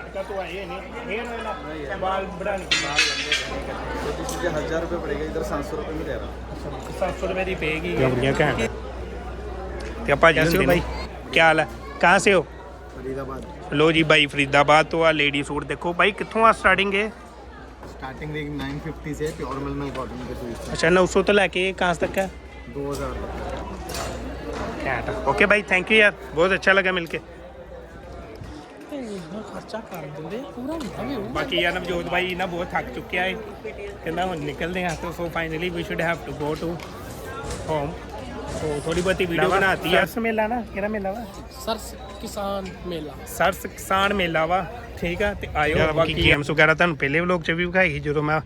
छोटी चीज़ें हज़ार रुपये पड़ेगा इधर सात सौ रुपये में दे रहा हूँ 700 रुपए ਦੀ ਪਏਗੀ ਬੜੀਆਂ ਘੈਂਟ ਤੇ ਆਪਾਂ ਜੀ ਹੁੰਦੇ ਭਾਈ ਕੀ ਹਾਲ ਹੈ ਕਹਾਂ ਸੇ ਹੋ फरीदाबाद ਲੋ ਜੀ ਭਾਈ ਫਰੀਦਾਬਾਦ ਤੋਂ ਆ ਲੇਡੀ ਸੂਟ ਦੇਖੋ ਭਾਈ ਕਿੱਥੋਂ ਆ ਸਟਾਰਟਿੰਗ ਹੈ स्टार्टिंग रेंज 950 से प्योर मलमल कॉटन के सूट ਅੱਛਾ 900 ਤੋਂ ਲੈ ਕੇ ਕਹਾਂ ਤੱਕ ਹੈ 2000 तक ਘੈਂਟ ਓਕੇ ਭਾਈ ਥੈਂਕ ਯੂ ਯਾਰ। ਬਹੁਤ ਅੱਛਾ ਲੱਗਾ ਮਿਲ ਕੇ। ਖਰਚਾ ਕਰ ਦਿੰਦੇ ਪੂਰਾ ਹੁੰਦਾ ਵੀ ਬਾਕੀ ਯਾਰ ਨਵਜੋਤ ਭਾਈ ਨਾ ਬਹੁਤ ਥੱਕ ਚੁੱਕਿਆ ਹੈ ਕਹਿੰਦਾ ਹੁਣ ਨਿਕਲਦੇ ਆ ਤਾਂ so finally we should have to go to home so ਥੋੜੀ ਬਹੁਤੀ ਵੀਡੀਓ ਬਣਾਤੀ ਆ। ਸਰਸ ਮੇਲਾ ਨਾ ਕਿਹੜਾ ਮੇਲਾ ਵਾ? ਸਰਸ ਕਿਸਾਨ ਮੇਲਾ। ਸਰਸ ਕਿਸਾਨ ਮੇਲਾ ਵਾ ਠੀਕ ਆ ਤੇ ਆਇਓ ਬਾਕੀ ਗੇਮਸ ਵਗੈਰਾ ਤੁਹਾਨੂੰ ਪਹਿਲੇ ਵਲੋਗ ਚ ਵੀ ਵਿਖਾਈ ਸੀ ਜਦੋਂ ਮੈਂ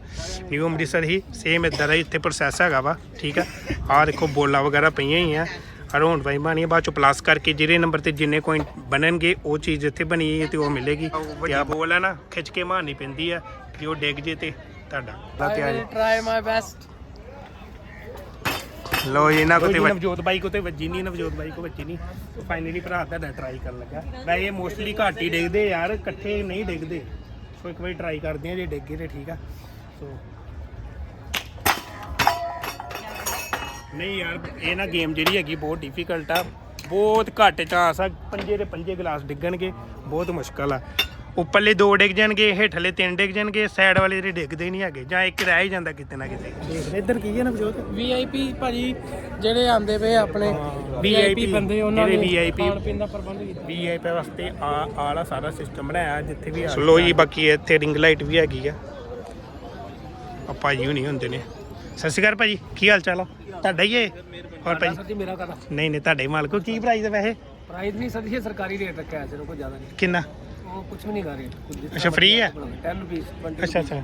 ਨਿਊ ਅੰਮ੍ਰਿਤਸਰ ਹੀ ਸੇਮ ਇਦਾਂ ਦਾ ਹੀ ਇੱਥੇ ਪ੍ਰੋਸੈਸ ਹੈਗਾ ਵਾ ਠੀਕ ਆ। ਆਹ ਦੇਖੋ ਬੋਲਾਂ ਵਗੈਰਾ ਪਈਆਂ ਹੀ ਆ। ਔਰ ਹੁਣ ਬਾਣੀ ਬਾਅਦ ਚ ਪਲੱਸ ਕਰਕੇ ਜਿਹੜੇ ਨੰਬਰ ਤੇ ਜਿੰਨੇ ਕੋਇਨ ਬਣਨਗੇ ਉਹ ਚੀਜ਼ ਇੱਥੇ ਬਣੀ ਹੈ ਤੇ ਉਹ ਮਿਲੇਗੀ। ਤੇ ਆ ਬੋਲ ਹੈ ਨਾ ਖਿੱਚ ਕੇ ਮਾਰਨੀ ਪੈਂਦੀ ਆ ਜੇ ਉਹ ਡਿੱਗ ਜੇ ਤੇ ਤੁਹਾਡਾ। try my best ਲੋ ਜੀ ਇਹਨਾਂ ਕੋ ਤੇ ਨਵਜੋਤ ਬਾਈ ਕੋ ਤੇ ਵੱਜੀ ਨਹੀਂ ਨਵਜੋਤ ਬਾਈ ਕੋ ਵੱਜੀ ਨਹੀਂ। ਫਾਈਨਲੀ ਭਰਾ ਤੁਹਾਡਾ ਟਰਾਈ ਕਰਨ ਲੱਗਾ। ਵੈਸੇ ਇਹ ਮੋਸਟਲੀ ਘੱਟ ਹੀ ਡਿੱਗਦੇ ਯਾਰ ਇਕੱਠੇ ਨਹੀਂ ਡਿੱਗਦੇ। ਸੋ ਇੱਕ ਵਾਰੀ ਟਰਾਈ ਕਰਦੇ ਆ ਜੇ ਡਿੱਗੇ ਤੇ ਠੀਕ ਆ। ਸੋ ਨਹੀਂ ਯਾਰ ਇਹ ਨਾ ਗੇਮ ਜਿਹੜੀ ਹੈਗੀ ਬਹੁਤ ਡਿਫਿਕਲਟ ਆ। ਬਹੁਤ ਘੱਟ ਚਾਂਸ ਆ। ਪੰਜੇ ਦੇ ਪੰਜੇ ਗਲਾਸ ਡਿੱਗਣਗੇ ਬਹੁਤ ਮੁਸ਼ਕਲ ਆ। ਉੱਪਰਲੇ ਦੋ ਡਿੱਗ ਜਾਣਗੇ ਹੇਠਲੇ ਤਿੰਨ ਡਿੱਗ ਜਾਣਗੇ ਸਾਈਡ ਵਾਲੇ ਜਿਹੜੇ ਡਿੱਗਦੇ ਨਹੀਂ ਹੈਗੇ ਜਾਂ ਇੱਕ ਰਹਿ ਹੀ ਜਾਂਦਾ ਕਿਤੇ ਨਾ ਕਿਤੇ। ਇੱਧਰ ਕੀ ਹੈ ਨਵਜੋਤ VIP ਭਾਜੀ ਜਿਹੜੇ ਆਂਦੇ ਪਏ ਆਪਣੇ VIP ਬੰਦੇ ਉਹਨਾਂ ਨੇ VIP ਖਾਣ ਪੀਣ ਦਾ ਪ੍ਰਬੰਧ ਕੀਤਾ। ਵੀਆਈਪੀ ਵਾਸਤੇ ਆ ਆਲਾ ਸਾਰਾ ਸਿਸਟਮ ਬਣਾਇਆ ਜਿੱਥੇ ਵੀ ਸਲੋ ਜੀ ਬਾਕੀ ਇੱਥੇ ਰਿੰਗ ਲਾਈਟ ਵੀ ਹੈਗੀ ਆ। ਆ ਭਾਜੀ ਹੁਣੀ ਹੁੰਦੇ ਨੇ। ਸਤਿ ਸ਼੍ਰੀ ਅਕਾਲ ਭਾਜੀ ਕੀ ਹਾਲ ਚਾਲ ਆ? ਤੁਹਾਡਾ ਹੀ ਹੈ ਹੋਰ ਭਾਜੀ? ਜੀ ਮੇਰਾ ਕਹਦਾ? ਨਹੀਂ ਨਹੀਂ ਤੁਹਾਡੇ ਮਾਲਕੋ ਕੀ ਪ੍ਰਾਈਸ ਹੈ ਵੈਸੇ? ਪ੍ਰਾਈਸ ਨਹੀਂ ਸਰ ਜੀ ਸਰਕਾਰੀ ਰੇਟ ਰੱਖਿਆ ਹੈ ਸਿਰੋਂ ਕੋਈ ਜ਼ਿਆਦਾ ਨਹੀਂ। ਕਿੰਨਾ? ਉਹ ਕੁਝ ਵੀ ਨਹੀਂ ਕਰ ਰਹੇ ਅੱਛਾ, free ਹੈ? 10 ਰੁਪਏ 20 ਅੱਛਾ ਅੱਛਾ।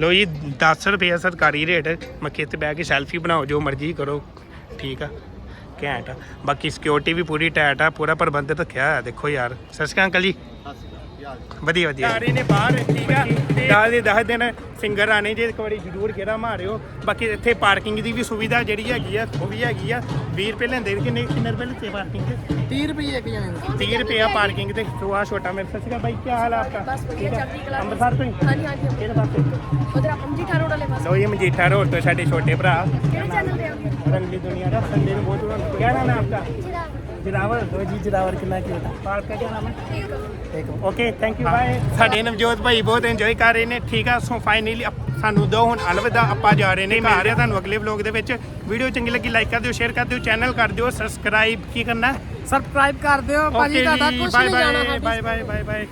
ਲੋ ਜੀ 10 ਰੁਪਏ ਸਰਕਾਰੀ ਰੇਟ ਮੱਕੀ ਇੱਥੇ ਬਹਿ ਕੇ ਸੈਲਫੀ ਬਣਾਓ ਜੋ ਮਰਜ਼ੀ ਕਰੋ ਠੀਕ ਆ ਘੈਂਟ ਆ। ਬਾਕੀ ਸਿਕਿਉਰਿਟੀ ਵੀ ਪੂਰੀ ਟਾਈਟ ਆ ਪੂਰਾ ਪ੍ਰਬੰਧ ਰੱਖਿਆ ਹੋਇਆ ਦੇਖੋ ਯਾਰ। ਸਤਿ ਸ਼੍ਰੀ ਅਕਾਲ ਅੰਕਲ ਜੀ। ਵਧੀਆ ਵਧੀਆ। ਸਾਰੇ ਨੇ ਬਾਹਰ ਠੀਕ ਆ। ਨਾਲ ਦੇ 10 ਦਿਨ ਸਿੰਗਰ ਆਣੇ ਜੇ ਇੱਕ ਵਾਰੀ ਜ਼ਰੂਰ ਗੇੜਾ ਮਾਰਿਓ। ਬਾਕੀ ਇੱਥੇ ਪਾਰਕਿੰਗ ਦੀ ਵੀ ਸੁਵਿਧਾ ਜਿਹੜੀ ਹੈਗੀ ਆ ਉਹ ਵੀ ਹੈਗੀ ਆ। 20 ਰੁਪਏ ਲੈਂਦੇ ਨੇ ਕਿੰਨੇ ਕਿੰਨੇ ਰੁਪਏ ਲੈਂਦੇ ਪਾਰਕਿੰਗ ਦੇ 30 ਰੁਪਏ ਇੱਕ ਜਣੇ ਦੇ 30 ਰੁਪਏ ਪਾਰਕਿੰਗ ਤੇ। ਸੋ ਆ ਛੋਟਾ ਮੇਰੇ ਸੱਚਾ ਬਾਈ ਕੀ ਹਾਲ ਆ ਆਪਕਾ? ਬਸ ਵਧੀਆ ਚੜ੍ਹਦੀ ਕਲਾ ਅੰਮ੍ਰਿਤਸਰ ਤੋਂ ਹੀ? ਹਾਂਜੀ ਹਾਂਜੀ ਕਿਹੜੇ ਪਾਸੇ? ਉਧਰ ਆਪਾਂ ਮਜੀਠਾ ਰੋਡ ਵਾਲੇ ਪਾਸੇ। ਲੋ ਇਹ ਮਜੀਠਾ ਰੋਡ ਤੋਂ ਸਾਡੇ ਛੋਟੇ ਭਰਾ। ਕਿਹੜੇ ਚੈਨਲ ਤੇ ਆਉਂਦੇ ਰੰਗਲੀ ਦੁਨੀਆ ਦਾ ਸੰਡੇ ਬਹੁਤ ਬਹੁਤ ਕਹਿਣਾ ਨਾ ਆਪਕਾ? ਸਾਡੇ ਨਵਜੋਤ ਭਾਈ ਬਹੁਤ ਇੰਜੋਏ ਕਰ ਰਹੇ ਨੇ ਠੀਕ ਆ? ਸੋ ਫਾਈਨਲੀ ਸਾਨੂੰ ਦੋ ਹੁਣ ਅਲਵਿਦਾ ਆਪਾਂ ਜਾ ਰਹੇ ਨੇ ਮਿਲ ਰਿਹਾ ਤੁਹਾਨੂੰ ਅਗਲੇ ਵਲੌਗ ਦੇ ਵਿੱਚ ਵੀਡੀਓ ਚੰਗੀ ਲੱਗੀ ਲਾਈਕ ਕਰ ਦਿਓ ਸ਼ੇਅਰ ਕਰ ਦਿਓ ਚੈਨਲ ਕਰ ਦਿਓ ਸਬਸਕ੍ਰਾਈਬ ਕੀ ਕਰਨਾ? ਕਰ ਦਿਓ ਭਾਜੀ ਤੁਹਾਡਾ ਕੁਝ ਨਹੀਂ ਜਾਣਾ ਬਾਏ ਬਾਏ ਬਾਏ ਬਾਏ